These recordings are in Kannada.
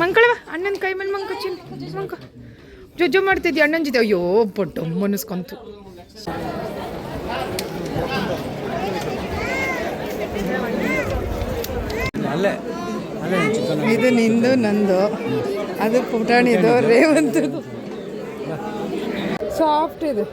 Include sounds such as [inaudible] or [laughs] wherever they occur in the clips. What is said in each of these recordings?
ಮಂಕಳವ ಅಣ್ಣನ ಕೈ ಮೇಲೆ ಮಂಕ ಚಿನ್ ಮಂಕ. ಜೊಜ್ಜು ಮಾಡ್ತಿದ್ದಿ ಅಣ್ಣನ ಜೊತೆ. ಅಯ್ಯೋ ಪೊಟ್ಟು ಮನಸ್ಕೊಂತು. ಇದು ನಿಂದು ನಂದು. ಅದು ಪುಟಾಣಿದು ರೇವಂತದು ಸಾಫ್ಟ್ ಇದೆ.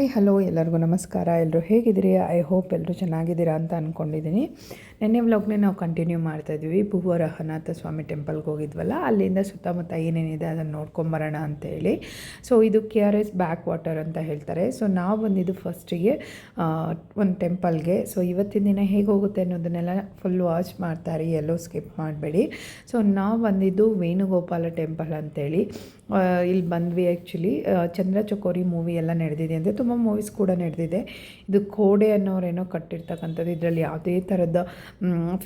ಹಾಯ್ ಹಲೋ ಎಲ್ಲರಿಗೂ ನಮಸ್ಕಾರ. ಎಲ್ಲರೂ ಹೇಗಿದ್ದೀರಿ? ಐ ಹೋಪ್ ಎಲ್ಲರೂ ಚೆನ್ನಾಗಿದ್ದೀರಾ ಅಂತ ಅಂದ್ಕೊಂಡಿದ್ದೀನಿ ನಿನ್ನೆ ವ್ಲಾಗ್ನೇ ನಾವು ಕಂಟಿನ್ಯೂ ಮಾಡ್ತಾ ಇದ್ವಿ. ಭುವ ರಹನಾಥ ಸ್ವಾಮಿ ಟೆಂಪಲ್ಗೆ ಹೋಗಿದ್ವಲ್ಲ, ಅಲ್ಲಿಂದ ಸುತ್ತಮುತ್ತ ಏನೇನಿದೆ ಅದನ್ನು ನೋಡ್ಕೊಂಬರೋಣ ಅಂತೇಳಿ ಸೊ ಇದು K R S back water ಅಂತ ಹೇಳ್ತಾರೆ. ಸೊ ನಾವು ಬಂದಿದ್ದು ಫಸ್ಟಿಗೆ ಒಂದು ಟೆಂಪಲ್ಗೆ ಸೊ ಇವತ್ತಿನ ದಿನ ಹೇಗೆ ಹೋಗುತ್ತೆ ಅನ್ನೋದನ್ನೆಲ್ಲ ಫುಲ್ ವಾಚ್ ಮಾಡ್ತಾರೆ. ಎಲ್ಲೋ ಸ್ಕಿಪ್ ಮಾಡಬೇಡಿ. ಸೊ ನಾವು ಬಂದಿದ್ದು ವೇಣುಗೋಪಾಲ ಟೆಂಪಲ್ ಅಂತೇಳಿ ಇಲ್ಲಿ ಬಂದ್ವಿ ಆ್ಯಕ್ಚುಲಿ ಚಂದ್ರ ಚಕೋರಿ ಮೂವಿ ಎಲ್ಲ ನಡೆದಿದೆ ಅಂದರೆ ತುಂಬ ಮೂವೀಸ್ ಕೂಡ ನಡೆದಿದೆ. ಇದು ಕೋಡೆ ಅನ್ನೋರೇನೋ ಕಟ್ಟಿರ್ತಕ್ಕಂಥದ್ದು ಇದರಲ್ಲಿ ಯಾವುದೇ ಥರದ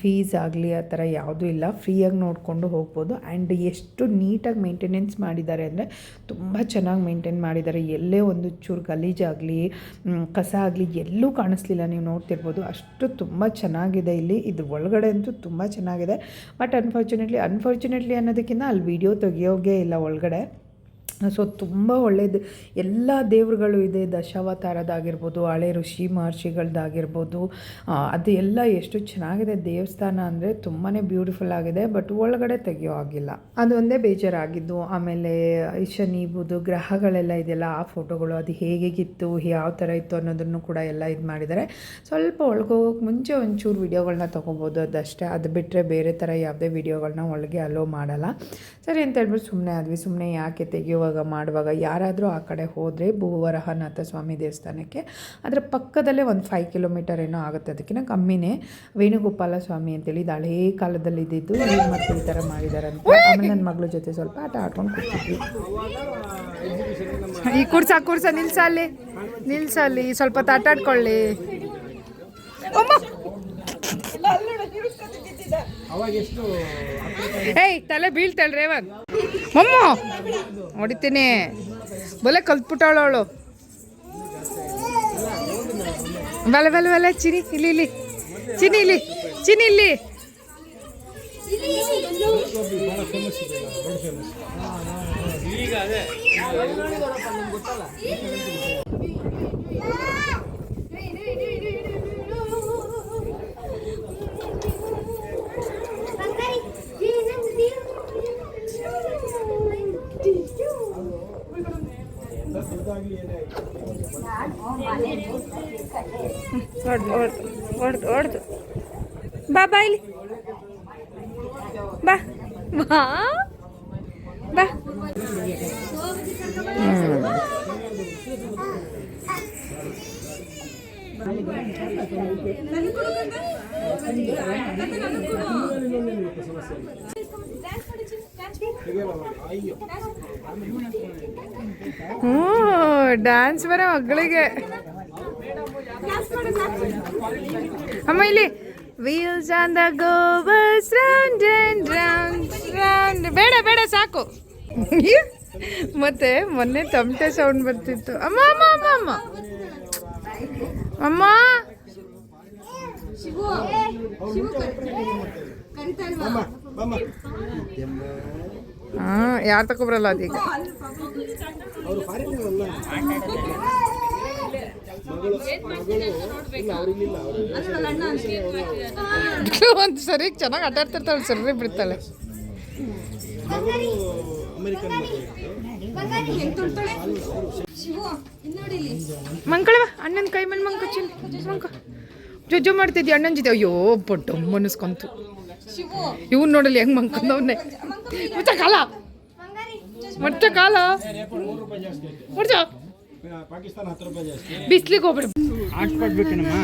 ಫೀಸ್ ಆಗಲಿ ಆ ಥರ ಯಾವುದೂ ಇಲ್ಲ. ಫ್ರೀಯಾಗಿ ನೋಡಿಕೊಂಡು ಹೋಗ್ಬೋದು. ಆ್ಯಂಡ್ ಎಷ್ಟು ನೀಟಾಗಿ ಮೇಂಟೆನೆನ್ಸ್ ಮಾಡಿದ್ದಾರೆ ಅಂದರೆ ತುಂಬ ಚೆನ್ನಾಗಿ ಮೇಂಟೈನ್ ಮಾಡಿದ್ದಾರೆ. ಎಲ್ಲೇ ಒಂದು ಚೂರು ಗಲೀಜಾಗಲಿ ಕಸ ಆಗಲಿ ಎಲ್ಲೂ ಕಾಣಿಸ್ಲಿಲ್ಲ. ನೀವು ನೋಡ್ತಿರ್ಬೋದು. ಅಷ್ಟು ತುಂಬ ಚೆನ್ನಾಗಿದೆ ಇಲ್ಲಿ. ಇದು ಒಳಗಡೆ ಅಂತೂ ತುಂಬ ಚೆನ್ನಾಗಿದೆ. ಬಟ್ ಅನ್ಫಾರ್ಚುನೇಟ್ಲಿ ಅನ್ಫಾರ್ಚುನೇಟ್ಲಿ ಅನ್ನೋದಕ್ಕಿಂತ ಅಲ್ಲಿ ವಿಡಿಯೋ ತೆಗಿಯೋಗೆ ಇಲ್ಲ ಒಳಗಡೆ. ಸೊ ತುಂಬ ಒಳ್ಳೆಯದು ಎಲ್ಲ ದೇವರುಗಳು ಇದೆ, ದಶಾವತಾರದಾಗಿರ್ಬೋದು, ಹಳೆ ಋಷಿ ಮಹರ್ಷಿಗಳದ್ದಾಗಿರ್ಬೋದು ಅದು ಎಲ್ಲ ಎಷ್ಟು ಚೆನ್ನಾಗಿದೆ ದೇವಸ್ಥಾನ ಅಂದರೆ ತುಂಬಾ ಬ್ಯೂಟಿಫುಲ್ ಆಗಿದೆ ಬಟ್ ಒಳಗಡೆ ತೆಗೆಯೋ ಆಗಿಲ್ಲ ಅದೊಂದೇ ಬೇಜಾರಾಗಿದ್ದು. ಆಮೇಲೆ ಶನಿ ಬುದು ಗ್ರಹಗಳೆಲ್ಲ ಇದೆಯಲ್ಲ, ಆ ಫೋಟೋಗಳು ಅದು ಹೇಗೇಗಿತ್ತು ಯಾವ ಥರ ಇತ್ತು ಅನ್ನೋದನ್ನು ಕೂಡ ಎಲ್ಲ ಇದು ಮಾಡಿದ್ದಾರೆ. ಸ್ವಲ್ಪ ಒಳಗೋಗೋಕೆ ಮುಂಚೆ ಒಂಚೂರು ವಿಡಿಯೋಗಳನ್ನ ತೊಗೋಬೋದು ಅದಷ್ಟೇ. ಅದು ಬಿಟ್ಟರೆ ಬೇರೆ ಥರ ಯಾವುದೇ ವೀಡಿಯೋಗಳನ್ನ ಒಳಗೆ ಅಲೋ ಮಾಡಲ್ಲ. ಸರಿ ಅಂತ ಹೇಳ್ಬಿಟ್ಟು ಸುಮ್ಮನೆ ಆದ್ವಿ. ಸುಮ್ಮನೆ ಯಾಕೆ ತೆಗೆಯುವಾಗ ಮಾಡುವಾಗ ಯಾರಾದರೂ ಆ ಕಡೆ ಹೋದರೆ ಭೂವರಹನಾಥ ಸ್ವಾಮಿ ದೇವಸ್ಥಾನಕ್ಕೆ. ಅದರ ಪಕ್ಕದಲ್ಲೇ ಒಂದು ಫೈವ್ ಕಿಲೋಮೀಟರ್ ಏನೋ ಆಗುತ್ತೆ. ಅದಕ್ಕಿಂತ ಕಮ್ಮಿನೇ ವೇಣುಗೋಪಾಲ ಸ್ವಾಮಿ ಅಂತೇಳಿ ಇದು ಹಳೇ ಕಾಲದಲ್ಲಿ ಇದ್ದಿದ್ದು ಈಗ ಮತ್ತೆ ಈ ಥರ ಮಾಡಿದ್ದಾರೆ ಅಂತ ಆಮೇಲೆ ನನ್ನ ಮಗಳ ಜೊತೆ ಸ್ವಲ್ಪ ಆಟ ಆಡ್ಕೊಂಡು ಕೂತಿದ್ವಿ. ಈ ಕೂರ್ಸ ಕೂರ್ಸ ನಿಲ್ಸ ಅಲ್ಲಿ ನಿಲ್ಸ ಅಲ್ಲಿ ಸ್ವಲ್ಪ ಎಷ್ಟು ಏಯ್ ತಲೆ ಬೀಳ್ತಲ್ ರೇವನ್. ಅಮ್ಮ ಹೊಡಿತೀನಿ. ಬಲೆ ಕಲ್ತ್ಬಿಟ್ಟಾಳು ಅವಳು. ಬಲೆ ಬಲೆ ಬಲೆ, ಚಿನಿ, ಇಲ್ಲಿ ಇಲ್ಲಿ. ಚಿನಿ ಇಲ್ಲಿ. ಚಿನಿ, ಇಲ್ಲಿ. ಹೊಡ್ದು ಬಾ ಇಲ್ಲಿ. ಬಾ. ಬಾ. ಬಾ. ಹ್ಞೂ ಡ್ಯಾನ್ಸ್ ಬರೋ ಮಗಳಿಗೆ. ಅಮ್ಮ ಇಲ್ಲಿ. Wheels on the bus round and round round ಬೇಡ ಬೇಡ ಸಾಕು. [laughs] ಮತ್ತೆ ಮೊನ್ನೆ ತಮಟೆ ಸೌಂಡ್ ಬರ್ತಿತ್ತು. ಅಮ್ಮ ಅಮ್ಮ ಅಮ್ಮ ಅಮ್ಮ. ಅಮ್ಮ. ಹಾಂ ಯಾರು ತಗೊಬರಲ್ಲ ಅದೀಗ ಅವರು ಫಾರಿನಲ್ಲ ಮಗಳು ಮಗಳು ಇಲ್ಲ ಅವ್ರಿಗಿಲ್ಲ ಅವರು [laughs] ಒಂದು ಸರಿ ಚೆನ್ನಾಗಿ ಆಟಾಡ್ತಿರ್ತಾಳೆ ಸರ್ರಿ ಸರಿ ಬಿಡ್ತಾಳೆ. ಮಂಕಳವ ಅಣ್ಣನ ಕೈ ಮೇಲೆ ಮಂಕ ಚಿನ್ ಮಂಕ. ಜೊಜ್ಜು ಮಾಡ್ತಿದ್ದಿ ಅಣ್ಣನ ಜೊತೆ? ಅಯ್ಯೋ ಪೊಟ್ಟು ಮನಸ್ಕೊಂತು. ಇವ್ನು ನೋಡಲಿ ಹೆಂಗ್ ಮಂಕೊಂಡವನ್ನೇ ಮುಚ್ಚ ಕಾಲ. ಮುಚ್ಚ ಕಾಲ. ಮುಚ್ಚ ಪಾಕಿಸ್ತಾನ ಹತ್ತು ರೂಪಾಯಿ ಜಾಸ್ತಿ ಬಿಸ್ಲಿಗೆ ಹೋಗ್ಬಿಡು. ಹಾಟ್ಸ್ಪಾಟ್ ಬೇಕೇನಮ್ಮ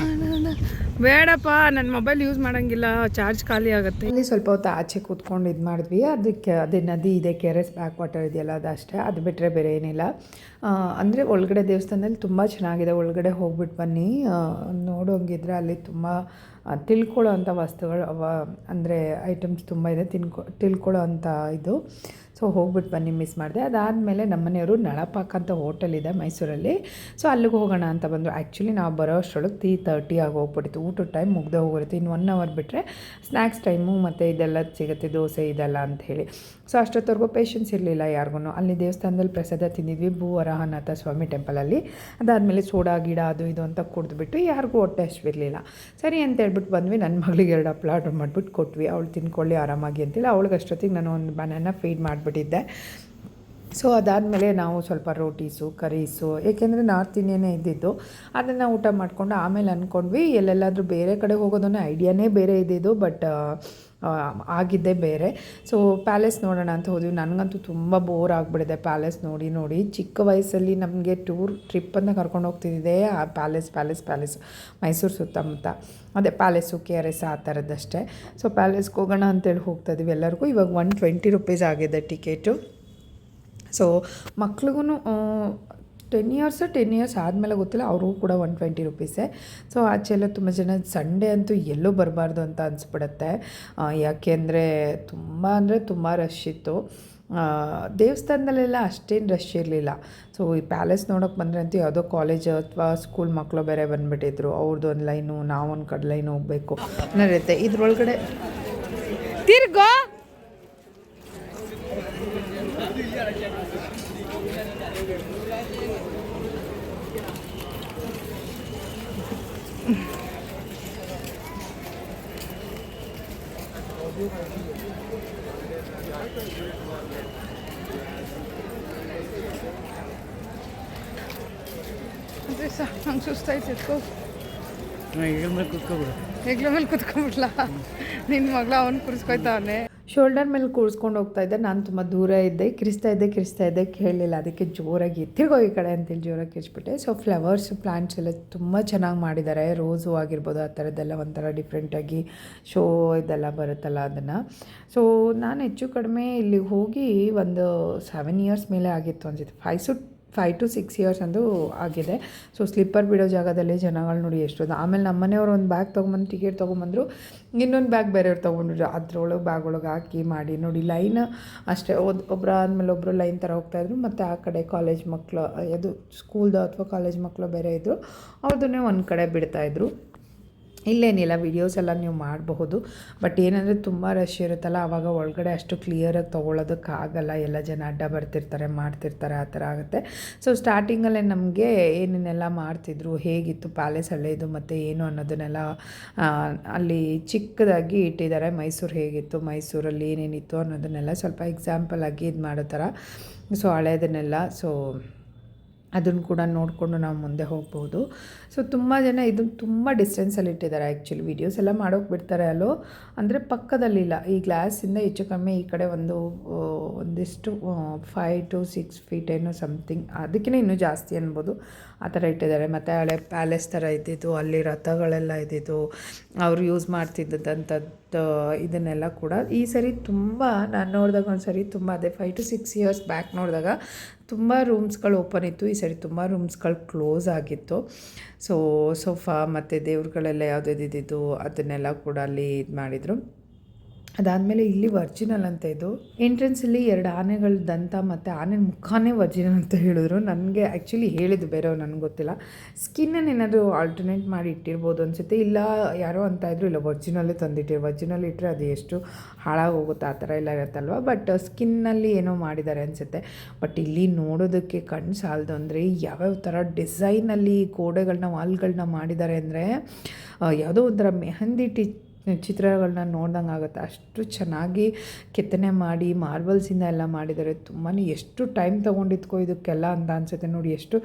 ಬೇಡಪ್ಪ ನನ್ನ ಮೊಬೈಲ್ ಯೂಸ್ ಮಾಡಂಗಿಲ್ಲ ಚಾರ್ಜ್ ಖಾಲಿ ಆಗುತ್ತೆ. ಇಲ್ಲಿ ಸ್ವಲ್ಪ ಹೊತ್ತು ಆಚೆ ಕೂತ್ಕೊಂಡು ಇದು ಮಾಡಿದ್ವಿ. ಅದಕ್ಕೆ ಅದೇ ನದಿ ಇದೆ K R S back water ಇದೆಯಲ್ಲ ಅದಷ್ಟೇ. ಅದು ಬಿಟ್ಟರೆ ಬೇರೆ ಏನಿಲ್ಲ. ಅಂದರೆ ಒಳಗಡೆ ದೇವಸ್ಥಾನದಲ್ಲಿ ತುಂಬ ಚೆನ್ನಾಗಿದೆ. ಒಳಗಡೆ ಹೋಗ್ಬಿಟ್ಟು ಬನ್ನಿ. ನೋಡೋಂಗಿದ್ರೆ ಅಲ್ಲಿ ತುಂಬ ತಿಳ್ಕೊಳ್ಳೋ ಅಂಥ ವಸ್ತುಗಳು ಅವ ಅಂದರೆ ಐಟಮ್ಸ್ ತುಂಬ ಇದೆ. ತಿನ್ಕೊ ತಿಳ್ಕೊಳ್ಳೋ ಅಂಥ ಇದು. ಸೊ ಹೋಗ್ಬಿಟ್ಟು ಬನ್ನಿ ಮಿಸ್ ಮಾಡಿದೆ. ಅದಾದಮೇಲೆ ನಮ್ಮನೆಯವರು ನಳಪಾಕ ಅಂತ ಹೋಟೆಲ್ ಇದೆ ಮೈಸೂರಲ್ಲಿ. ಸೊ ಅಲ್ಲಿಗೆ ಹೋಗೋಣ ಅಂತ ಬಂದರು. ಆ್ಯಕ್ಚುಲಿ ನಾವು ಬರೋ ಅಷ್ಟರೊಳಗೆ ತ್ರೀ ತರ್ಟಿ ಆಗಿ ಹೋಗ್ಬಿಟ್ಟಿತ್ತು ಊಟದ ಟೈಮ್ ಮುಗ್ದೆ ಹೋಗಿರುತ್ತೆ. ಇನ್ನು ಒನ್ ಅವರ್ ಬಿಟ್ಟರೆ ಸ್ನ್ಯಾಕ್ಸ್ ಟೈಮು ಮತ್ತು ಇದೆಲ್ಲ ಸಿಗುತ್ತೆ, ದೋಸೆ ಇದೆಲ್ಲ ಅಂತ ಹೇಳಿ. ಸೊ ಅಷ್ಟೊತ್ತವರೆಗೂ ಪೇಷನ್ಸ್ ಇರಲಿಲ್ಲ ಯಾರಿಗೂ ಅಲ್ಲಿ ದೇವಸ್ಥಾನದಲ್ಲಿ ಪ್ರಸಾದ ತಿಂದಿದ್ವಿ ಭೂ ವರಹನಾಥ ಸ್ವಾಮಿ ಟೆಂಪಲಲ್ಲಿ ಅದಾದಮೇಲೆ ಸೋಡಾ, ಗಿಡ, ಅದು ಇದು ಅಂತ ಕುಡಿದ್ಬಿಟ್ಟು ಯಾರಿಗೂ ಹೊಟ್ಟೆ ಅಷ್ಟಿರಲಿಲ್ಲ ಸರಿ ಅಂತ ಹೇಳ್ಬಿಟ್ಟು ಬಂದ್ವಿ. ನನ್ನ ಮಗಳಿಗೆ ಎರಡು ಹಪ್ಪಳ ಆರ್ಡ್ರ್ ಮಾಡಿಬಿಟ್ಟು ಕೊಟ್ವಿ. ಅವಳು ತಿನ್ಕೊಳ್ಳಿ ಆರಾಮಾಗಿ ಅಂತೇಳಿ ಅವಳಿಗೆ ಅಷ್ಟೊತ್ತಿಗೆ ನಾನು ಒಂದು ಬನಾನ ಫೀಡ್ ಮಾಡಿಬಿಟ್ಟಿದ್ದೆ ಸೊ ಅದಾದಮೇಲೆ ನಾವು ಸ್ವಲ್ಪ ರೋಟೀಸು, ಕರೀಸು, ಏಕೆಂದರೆ ನಾರ್ತ್ ಇಂಡಿಯನೇ ಇದ್ದಿದ್ದು. ಅದನ್ನು ಊಟ ಮಾಡಿಕೊಂಡು ಆಮೇಲೆ ಅಂದ್ಕೊಂಡ್ವಿ ಎಲ್ಲೆಲ್ಲಾದರೂ ಬೇರೆ ಕಡೆ ಹೋಗೋದನ್ನ ಐಡಿಯಾನೇ ಬೇರೆ ಇದ್ದಿದ್ದು. ಬಟ್ ಆಗಿದ್ದೇ ಬೇರೆ. ಸೊ ಪ್ಯಾಲೇಸ್ ನೋಡೋಣ ಅಂತ ಹೋದ್ವಿ. ನನಗಂತೂ ತುಂಬ ಬೋರ್ ಆಗಿಬಿಡಿದೆ ಪ್ಯಾಲೇಸ್ ನೋಡಿ ನೋಡಿ. ಚಿಕ್ಕ ವಯಸ್ಸಲ್ಲಿ ನಮಗೆ ಟೂರ್ ಟ್ರಿಪ್ಪನ್ನು ಕರ್ಕೊಂಡು ಹೋಗ್ತಿದ್ದೆ ಆ ಪ್ಯಾಲೇಸ್ ಪ್ಯಾಲೇಸ್ ಪ್ಯಾಲೇಸ್ ಮೈಸೂರು ಸುತ್ತಮುತ್ತ. ಅದೇ ಪ್ಯಾಲೇಸು ಕೆ ಆರ್ ಎಸ್ ಆ ಥರದ್ದಷ್ಟೇ. ಸೊ ಪ್ಯಾಲೇಸ್ಗೆ ಹೋಗೋಣ ಅಂತೇಳಿ ಹೋಗ್ತಾ ಎಲ್ಲರಿಗೂ. ಇವಾಗ ಒನ್ ಟ್ವೆಂಟಿ ರುಪೀಸ್ ಆಗಿದೆ ಟಿಕೆಟು ಸೊ ಮಕ್ಳಿಗೂ ಟೆನ್ ಇಯರ್ಸು ಟೆನ್ ಇಯರ್ಸ್ ಆದಮೇಲೆ ಗೊತ್ತಿಲ್ಲ, ಅವ್ರಿಗೂ ಕೂಡ ಒನ್ ಟ್ವೆಂಟಿ ರುಪೀಸೇ. ಸೊ ಆಚೆ ಎಲ್ಲ ತುಂಬ ಜನ ಸಂಡೇ ಅಂತೂ ಎಲ್ಲೂ ಬರಬಾರ್ದು ಅಂತ ಅನಿಸ್ಬಿಡತ್ತೆ. ಯಾಕೆ ಅಂದರೆ ತುಂಬ ಅಂದರೆ ತುಂಬ ರಶ್ ಇತ್ತು. ದೇವಸ್ಥಾನದಲ್ಲೆಲ್ಲ ಅಷ್ಟೇನು ರಶ್ ಇರಲಿಲ್ಲ. ಸೊ ಈ ಪ್ಯಾಲೇಸ್ ನೋಡೋಕೆ ಬಂದರೆ ಅಂತೂ ಯಾವುದೋ ಕಾಲೇಜ್ ಅಥವಾ ಸ್ಕೂಲ್ ಮಕ್ಕಳು ಬೇರೆ ಬಂದುಬಿಟ್ಟಿದ್ರು. ಅವ್ರದ್ದು ಒಂದು ಲೈನು ನಾವೊಂದು ಕಡೆ ಲೈನ್ ಹೋಗಬೇಕು. ನಡೆಯುತ್ತೆ ಇದ್ರೊಳಗಡೆ. ತಿರ್ಗೋ! ಸಹ ನಂಗೆ ಸುಸ್ತಾಯ್ತು ಎತ್ಕೋ. ಹೆಗ್ಲ ಮೇಲೆ ಕುತ್ಕೊಂಡ್ಬಿಡ್ಲ ನಿನ್ನ ಮಗಳ ಅವನು ಕುರಿಸ್ಕೊಯ್ತಾವನೆ. ಶೋಲ್ಡರ್ ಮೇಲೆ ಕೂರಿಸ್ಕೊಂಡು ಹೋಗ್ತಾ ಇದ್ದೆ. ನಾನು ತುಂಬ ದೂರ ಇದ್ದೆ. ಕಿರಿಸ್ತಾ ಇದ್ದೆ ಕಿರಿಸ್ತಾ ಇದ್ದೆ. ಕೇಳಲಿಲ್ಲ. ಅದಕ್ಕೆ ಜೋರಾಗಿ ತಿರ್ಗೋ ಈ ಕಡೆ ಅಂತೇಳಿ ಜೋರಾಗಿ ಕಿರಿಸ್ಬಿಟ್ಟೆ ಸೊ ಫ್ಲವರ್ಸ್ ಪ್ಲಾಂಟ್ಸ್ ಎಲ್ಲ ತುಂಬ ಚೆನ್ನಾಗಿ ಮಾಡಿದ್ದಾರೆ. ರೋಸು ಆಗಿರ್ಬೋದು ಆ ಥರದ್ದೆಲ್ಲ ಒಂಥರ ಡಿಫ್ರೆಂಟಾಗಿ ಶೋ ಇದೆಲ್ಲ ಬರುತ್ತಲ್ಲ ಅದನ್ನು. ಸೊ ನಾನು ಹೆಚ್ಚು ಕಡಿಮೆ ಇಲ್ಲಿಗೆ ಹೋಗಿ ಒಂದು ಸೆವೆನ್ ಇಯರ್ಸ್ ಮೇಲೆ ಆಗಿತ್ತು ಅನ್ಸುತ್ತೆ. ಫೈವ್ ಸು ಫೈವ್ ಟು ಸಿಕ್ಸ್ ಇಯರ್ಸ್ ಅಂದು ಆಗಿದೆ. ಸೊ ಸ್ಲಿಪ್ಪರ್ ಬಿಡೋ ಜಾಗದಲ್ಲಿ ಜನಗಳು ನೋಡಿ ಎಷ್ಟೊಂದು. ಆಮೇಲೆ ನಮ್ಮ ಮನೆಯವ್ರು ಒಂದು ಬ್ಯಾಗ್ ತೊಗೊಂಬಂದು ಟಿಕೆಟ್ ತೊಗೊಂಬಂದರು, ಇನ್ನೊಂದು ಬ್ಯಾಗ್ ಬೇರೆಯವ್ರು ತೊಗೊಂಡ್ರು. ಅದ್ರೊಳಗೆ ಬ್ಯಾಗ್ ಒಳಗೆ ಹಾಕಿ ಮಾಡಿ ನೋಡಿ ಲೈನ್ ಅಷ್ಟೇ. ಒದ್ ಒಬ್ಬರು ಆದಮೇಲೆ ಒಬ್ಬರು ಲೈನ್ ಥರ ಹೋಗ್ತಾಯಿದ್ರು ಮತ್ತು ಆ ಕಡೆ ಕಾಲೇಜ್ ಮಕ್ಕಳು ಅದು ಸ್ಕೂಲ್ದು ಅಥವಾ ಕಾಲೇಜ್ ಮಕ್ಕಳು ಬೇರೆ ಇದ್ದರು ಅವ್ರದನ್ನೇ ಒಂದು ಕಡೆ ಬಿಡ್ತಾಯಿದ್ರು ಇಲ್ಲೇನಿಲ್ಲ ವಿಡಿಯೋಸ್ ಎಲ್ಲ ನೀವು ಮಾಡಬಹುದು. ಬಟ್ ಏನಂದರೆ ತುಂಬ ರಶ್ ಇರುತ್ತಲ್ಲ ಆವಾಗ ಒಳಗಡೆ ಅಷ್ಟು ಕ್ಲಿಯರಾಗಿ ತೊಗೊಳೋದಕ್ಕಾಗಲ್ಲ. ಎಲ್ಲ ಜನ ಅಡ್ಡ ಬರ್ತಿರ್ತಾರೆ, ಮಾಡ್ತಿರ್ತಾರೆ, ಆ ಥರ ಆಗುತ್ತೆ. ಸೊ ಸ್ಟಾರ್ಟಿಂಗಲ್ಲೇ ನಮಗೆ ಏನೇನೆಲ್ಲ ಮಾಡ್ತಿದ್ರು, ಹೇಗಿತ್ತು ಪ್ಯಾಲೇಸ್ ಹಳೇದು ಮತ್ತು ಏನು ಅನ್ನೋದನ್ನೆಲ್ಲ ಅಲ್ಲಿ ಚಿಕ್ಕದಾಗಿ ಇಟ್ಟಿದ್ದಾರೆ. ಮೈಸೂರು ಹೇಗಿತ್ತು, ಮೈಸೂರಲ್ಲಿ ಏನೇನಿತ್ತು ಅನ್ನೋದನ್ನೆಲ್ಲ ಸ್ವಲ್ಪ ಎಕ್ಸಾಂಪಲ್ ಆಗಿ ಇದು ಮಾಡೋ ಥರ. ಸೊ ಹಳೇದನ್ನೆಲ್ಲ ಸೊ ಅದನ್ನು ಕೂಡ ನೋಡಿಕೊಂಡು ನಾವು ಮುಂದೆ ಹೋಗ್ಬೋದು. ಸೊ ತುಂಬ ಜನ ಇದು ತುಂಬ ಡಿಸ್ಟೆನ್ಸಲ್ಲಿ ಇಟ್ಟಿದ್ದಾರೆ ಆ್ಯಕ್ಚುಲಿ ವೀಡಿಯೋಸ್ ಎಲ್ಲ ಮಾಡೋಕೆ ಬಿಡ್ತಾರೆ ಅಲ್ಲೋ? ಅಂದರೆ ಪಕ್ಕದಲ್ಲಿಲ್ಲ. ಈ ಗ್ಲಾಸಿಂದ ಹೆಚ್ಚು ಕಮ್ಮಿ ಈ ಕಡೆ ಒಂದು ಒಂದಿಷ್ಟು ಫೈವ್ ಟು ಸಿಕ್ಸ್ ಫೀಟ್ ಏನೋ ಸಮಥಿಂಗ್ ಅದಕ್ಕಿಂತ ಇನ್ನೂ ಜಾಸ್ತಿ ಅನ್ಬೋದು. ಆ ಥರ ಇಟ್ಟಿದ್ದಾರೆ. ಮತ್ತು ಹಳೆ ಪ್ಯಾಲೇಸ್ ಥರ ಇದ್ದಿದ್ದು, ಅಲ್ಲಿ ರಥಗಳೆಲ್ಲ ಇದ್ದಿದ್ದು, ಅವರು ಯೂಸ್ ಮಾಡ್ತಿದ್ದಂಥದ್ದು ಇದನ್ನೆಲ್ಲ ಕೂಡ ಈ ಸರಿ ತುಂಬ ನಾನು ನೋಡಿದಾಗ ಒಂದು ಸರಿ ತುಂಬ ಅದೇ five to six years back ನೋಡಿದಾಗ ತುಂಬ ರೂಮ್ಸ್ಗಳು ಓಪನ್ ಇತ್ತು. ಈ ಸರಿ ತುಂಬ ರೂಮ್ಸ್ಗಳು ಕ್ಲೋಸ್ ಆಗಿತ್ತು. ಸೊ ಸೋಫಾ ಮತ್ತು ದೇವ್ರುಗಳೆಲ್ಲ ಯಾವುದ್ಯಾವ್ದು ಅದನ್ನೆಲ್ಲ ಕೂಡ ಅಲ್ಲಿ ಇದು ಮಾಡಿದರು. ಅದಾದಮೇಲೆ ಇಲ್ಲಿ ವರ್ಜಿನಲ್ ಅಂತ ಇದು. ಎಂಟ್ರೆನ್ಸಲ್ಲಿ ಎರಡು ಆನೆಗಳ ದಂತ ಮತ್ತು ಆನೆ ಮುಖಾನೇ ವರ್ಜಿನಲ್ ಅಂತ ಹೇಳಿದ್ರು. ನನಗೆ ಆ್ಯಕ್ಚುಲಿ ಹೇಳಿದ್ದು ಬೇರೆಯವ್ರು, ನನಗೆ ಗೊತ್ತಿಲ್ಲ. ಸ್ಕಿನ್ನನ್ನು ಏನಾದರೂ ಆಲ್ಟರ್ನೇಟ್ ಮಾಡಿ ಇಟ್ಟಿರ್ಬೋದು ಅನಿಸುತ್ತೆ. ಇಲ್ಲ, ಯಾರೋ ಅಂತ ಇದ್ರು, ಇಲ್ಲ ವರ್ಜಿನಲ್ಲೇ ತಂದಿಟ್ಟಿರು. ವರ್ಜಿನಲ್ ಇಟ್ಟರೆ ಅದು ಎಷ್ಟು ಹಾಳಾಗಿ ಹೋಗುತ್ತೆ ಆ ಥರ ಎಲ್ಲ ಇರುತ್ತಲ್ವ? ಬಟ್ ಸ್ಕಿನ್ನಲ್ಲಿ ಏನೋ ಮಾಡಿದ್ದಾರೆ ಅನಿಸುತ್ತೆ. ಬಟ್ ಇಲ್ಲಿ ನೋಡೋದಕ್ಕೆ ಕಣ್ಣು ಸಾಲದು ಅಂದರೆ ಯಾವ್ಯಾವ ಥರ ಡಿಸೈನಲ್ಲಿ ಗೋಡೆಗಳನ್ನ ವಾಲ್ಗಳನ್ನ ಮಾಡಿದ್ದಾರೆ ಅಂದರೆ ಯಾವುದೋ ಒಂಥರ ಮೆಹಂದಿ ಟಿ ಚಿತ್ರಗಳನ್ನ ನೋಡ್ದಂಗೆ ಆಗುತ್ತೆ. ಅಷ್ಟು ಚೆನ್ನಾಗಿ ಕೆತ್ತನೆ ಮಾಡಿ, ಮಾರ್ಬಲ್ಸಿಂದ ಎಲ್ಲ ಮಾಡಿದ್ದಾರೆ. ತುಂಬಾ ಎಷ್ಟು ಟೈಮ್ ತೊಗೊಂಡಿದ್ಕೋ ಇದಕ್ಕೆಲ್ಲ ಅಂತ ಅನಿಸುತ್ತೆ ನೋಡಿ. ಎಷ್ಟು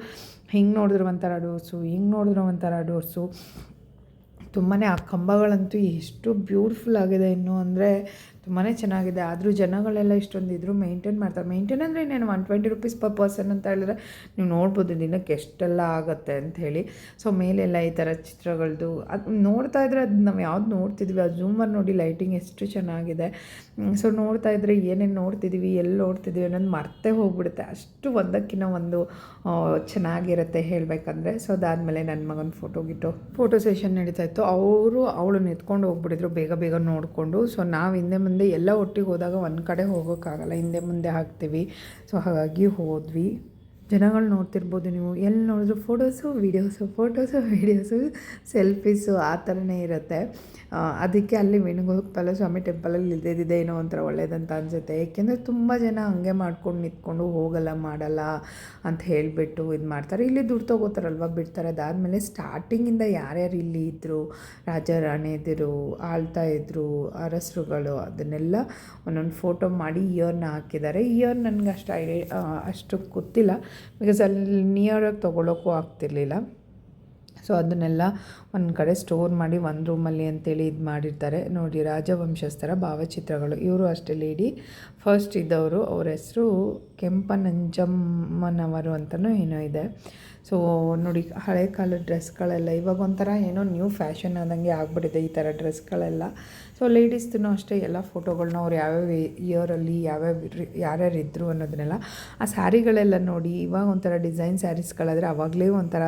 ಹಿಂಗೆ ನೋಡಿದ್ರು ಒಂಥರ ಡೋರ್ಸು, ಹಿಂಗೆ ನೋಡಿದ್ರು ಒಂಥರ ಡೋರ್ಸು. ತುಂಬಾ ಆ ಕಂಬಗಳಂತೂ ಎಷ್ಟು ಬ್ಯೂಟಿಫುಲ್ ಆಗಿದೆ ಇನ್ನು ಅಂದರೆ ತುಂಬಾ ಚೆನ್ನಾಗಿದೆ. ಆದರೂ ಜನಗಳೆಲ್ಲ ಇಷ್ಟೊಂದು ಇದ್ರು ಮೇಂಟೈನ್ ಮಾಡ್ತಾರೆ. ಮೇಂಟೈನ್ ಅಂದರೆ ಇನ್ನೇನು one twenty rupees per person ಅಂತ ಹೇಳಿದ್ರೆ ನೀವು ನೋಡ್ಬೋದು ದಿನಕ್ಕೆ ಎಷ್ಟೆಲ್ಲ ಆಗುತ್ತೆ ಅಂತ ಹೇಳಿ. ಸೊ ಮೇಲೆಲ್ಲ ಈ ಥರ ಚಿತ್ರಗಳದ್ದು ಅದು ನೋಡ್ತಾ ಇದ್ರೆ ಅದು ನಾವು ಯಾವ್ದು ನೋಡ್ತಿದ್ವಿ, ಆ ಝೂಮಲ್ಲಿ ನೋಡಿ ಲೈಟಿಂಗ್ ಎಷ್ಟು ಚೆನ್ನಾಗಿದೆ. ಸೊ ನೋಡ್ತಾ ಇದ್ರೆ ಏನೇನು ನೋಡ್ತಿದ್ದೀವಿ ಎಲ್ಲಿ ನೋಡ್ತಿದ್ದೀವಿ ಅನ್ನೋದು ಮರ್ತೇ ಹೋಗ್ಬಿಡುತ್ತೆ. ಅಷ್ಟು ಒಂದಕ್ಕಿಂತ ಒಂದು ಚೆನ್ನಾಗಿರುತ್ತೆ ಹೇಳಬೇಕಂದ್ರೆ. ಸೊ ಅದಾದಮೇಲೆ ನನ್ನ ಮಗನ ಫೋಟೋ ಗಿಟ್ಟು. ಫೋಟೋ ಸೆಷನ್ ನಡೀತಾ ಇತ್ತು. ಅವರು, ಅವಳು ನಿಂತ್ಕೊಂಡು ಹೋಗ್ಬಿಟ್ಟಿದ್ರು ಬೇಗ ಬೇಗ ನೋಡಿಕೊಂಡು. ಸೊ ನಾವು ಹಿಂದೆ ಮುಂದೆ ಎಲ್ಲ ಒಟ್ಟಿಗೆ ಹೋದಾಗ ಒಂದು ಕಡೆ ಹೋಗೋಕ್ಕಾಗಲ್ಲ. ಹಿಂದೆ ಮುಂದೆ ಹಾಕ್ತೀವಿ. ಸೊ ಹಾಗಾಗಿ ಹೋದ್ವಿ. ಜನಗಳು ನೋಡ್ತಿರ್ಬೋದು ನೀವು. ಎಲ್ಲಿ ನೋಡಿದ್ರು photos videos photos videos selfies ಆ ಥರನೇ ಇರುತ್ತೆ. ಅದಕ್ಕೆ ಅಲ್ಲಿ ವೇಣುಗೋಪಾಲ ಸ್ವಾಮಿ ಟೆಂಪಲಲ್ಲಿ ಇಲ್ದಿದ್ದೆ ಏನೋ ಒಂಥರ ಒಳ್ಳೇದಂತ ಅನಿಸುತ್ತೆ. ಏಕೆಂದರೆ ತುಂಬ ಜನ ಹಂಗೆ ಮಾಡ್ಕೊಂಡು ನಿಂತ್ಕೊಂಡು ಹೋಗಲ್ಲ, ಮಾಡಲ್ಲ ಅಂತ ಹೇಳಿಬಿಟ್ಟು ಇದು ಮಾಡ್ತಾರೆ. ಇಲ್ಲಿ ದುಡ್ಡು ತೊಗೋತಾರಲ್ವ ಬಿಡ್ತಾರೆ. ಅದಾದಮೇಲೆ ಸ್ಟಾರ್ಟಿಂಗಿಂದ ಯಾರ್ಯಾರು ಇಲ್ಲಿ ಇದ್ದರು ರಾಜ ಇದ್ದರು ಆಳ್ತಾ ಇದ್ದರು ಅರಸರುಗಳು ಅದನ್ನೆಲ್ಲ ಒಂದೊಂದು ಫೋಟೋ ಮಾಡಿ ಇಯರ್ನ ಹಾಕಿದ್ದಾರೆ. ಇಯರ್ ನನಗೆ ಅಷ್ಟು ಐಡಿಯಾ ಅಷ್ಟು ಗೊತ್ತಿಲ್ಲ. ಬಿಕಾಸ್ ಅಲ್ಲಿ ನಿಯರಾಗಿ ತೊಗೊಳೋಕ್ಕೂ ಆಗ್ತಿರ್ಲಿಲ್ಲ. ಸೊ ಅದನ್ನೆಲ್ಲ ಒಂದು ಕಡೆ ಸ್ಟೋರ್ ಮಾಡಿ ಒಂದು ರೂಮಲ್ಲಿ ಅಂತೇಳಿ ಇದು ಮಾಡಿರ್ತಾರೆ. ನೋಡಿ ರಾಜವಂಶಸ್ಥರ ಭಾವಚಿತ್ರಗಳು. ಇವರು ಅಷ್ಟೇ ಲೇಡಿ ಫಸ್ಟ್ ಇದ್ದವರು, ಅವ್ರ ಹೆಸರು ಕೆಂಪನಂಜಮ್ಮನವರು ಅಂತಲೂ ಏನೋ ಇದೆ. ಸೊ ನೋಡಿ, ಹಳೆ ಕಾಲದ ಡ್ರೆಸ್ಗಳೆಲ್ಲ ಇವಾಗ ಒಂಥರ ಏನೋ ನ್ಯೂ ಫ್ಯಾಷನ್ ಆದಂಗೆ ಆಗ್ಬಿಟ್ಟಿದೆ ಈ ಥರ ಡ್ರೆಸ್ಗಳೆಲ್ಲ. ಸೊ ಲೇಡೀಸ್ದೂ ಅಷ್ಟೇ ಎಲ್ಲ ಫೋಟೋಗಳನ್ನ ಅವ್ರು ಯಾವ್ಯಾವ ಇಯರಲ್ಲಿ ಯಾವ್ಯಾವ ಯಾರ್ಯಾರು ಇದ್ದರು ಅನ್ನೋದನ್ನೆಲ್ಲ ಆ ಸ್ಯಾರಿಗಳೆಲ್ಲ ನೋಡಿ, ಇವಾಗ ಒಂಥರ ಡಿಸೈನ್ ಸ್ಯಾರೀಸ್ಗಳಾದರೆ ಆವಾಗಲೇ ಒಂಥರ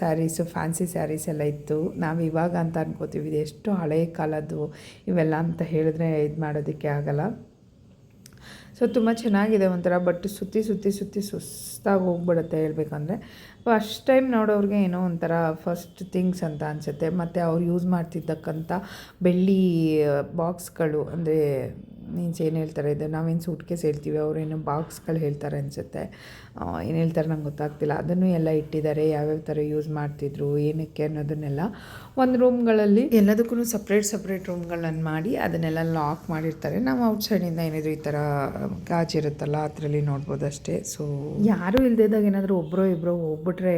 ಸ್ಯಾರೀಸು ಫ್ಯಾನ್ಸಿ ಸ್ಯಾರೀಸ್ ಎಲ್ಲ ಇತ್ತು. ನಾವು ಇವಾಗ ಅಂತ ಅನ್ಕೋತೀವಿ, ಇದು ಎಷ್ಟು ಹಳೆ ಕಾಲದ್ದು ಇವೆಲ್ಲ ಅಂತ ಹೇಳಿದ್ರೆ ಇದು ಮಾಡೋದಕ್ಕೆ ಆಗಲ್ಲ. ಸೊ ತುಂಬ ಚೆನ್ನಾಗಿದೆ ಒಂಥರ ಬಟ್ ಸುತ್ತಿ ಸುತ್ತಿ ಸುತ್ತಿ ಸುಸ್ತಾಗಿ ಹೋಗ್ಬಿಡುತ್ತೆ ಹೇಳ್ಬೇಕಂದ್ರೆ. ಫಸ್ಟ್ ಟೈಮ್ ನೋಡೋರಿಗೆ ಏನೋ ಒಂಥರ ಫಸ್ಟ್ ಥಿಂಗ್ಸ್ ಅಂತ ಅನಿಸುತ್ತೆ. ಮತ್ತು ಅವ್ರು ಯೂಸ್ ಮಾಡ್ತಿದ್ದಕ್ಕಂಥ ಬೆಳ್ಳಿ ಬಾಕ್ಸ್ಗಳು ಅಂದರೆ ಮೀನ್ಸ್ ಏನು ಹೇಳ್ತಾರೆ, ಇದು ನಾವೇನು ಸೂಟ್ ಕೇಸ್ ಹೇಳ್ತೀವಿ ಅವ್ರೇನು ಬಾಕ್ಸ್ಗಳು ಹೇಳ್ತಾರೆ ಅನಿಸುತ್ತೆ. ಏನು ಹೇಳ್ತಾರೆ ನಂಗೆ ಗೊತ್ತಾಗ್ತಿಲ್ಲ. ಅದನ್ನು ಎಲ್ಲ ಇಟ್ಟಿದ್ದಾರೆ, ಯಾವ್ಯಾವ ಥರ ಯೂಸ್ ಮಾಡ್ತಿದ್ರು, ಏನಕ್ಕೆ ಅನ್ನೋದನ್ನೆಲ್ಲ ಒಂದು ರೂಮ್ಗಳಲ್ಲಿ ಎಲ್ಲದಕ್ಕೂ ಸಪ್ರೇಟ್ ಸಪ್ರೇಟ್ ರೂಮ್ಗಳನ್ನು ಮಾಡಿ ಅದನ್ನೆಲ್ಲ ಲಾಕ್ ಮಾಡಿರ್ತಾರೆ. ನಾವು ಔಟ್ಸೈಡಿಂದ ಏನಿದ್ರು ಈ ಥರ ಗಾಜಿರುತ್ತಲ್ಲ ಅದರಲ್ಲಿ ನೋಡ್ಬೋದು ಅಷ್ಟೇ. ಸೊ ಯಾರೂ ಇಲ್ಲದಿದ್ದಾಗ ಏನಾದರೂ ಒಬ್ಬರೋ ಇಬ್ಬರೋ ಹೋಗ್ಬಿಟ್ರೆ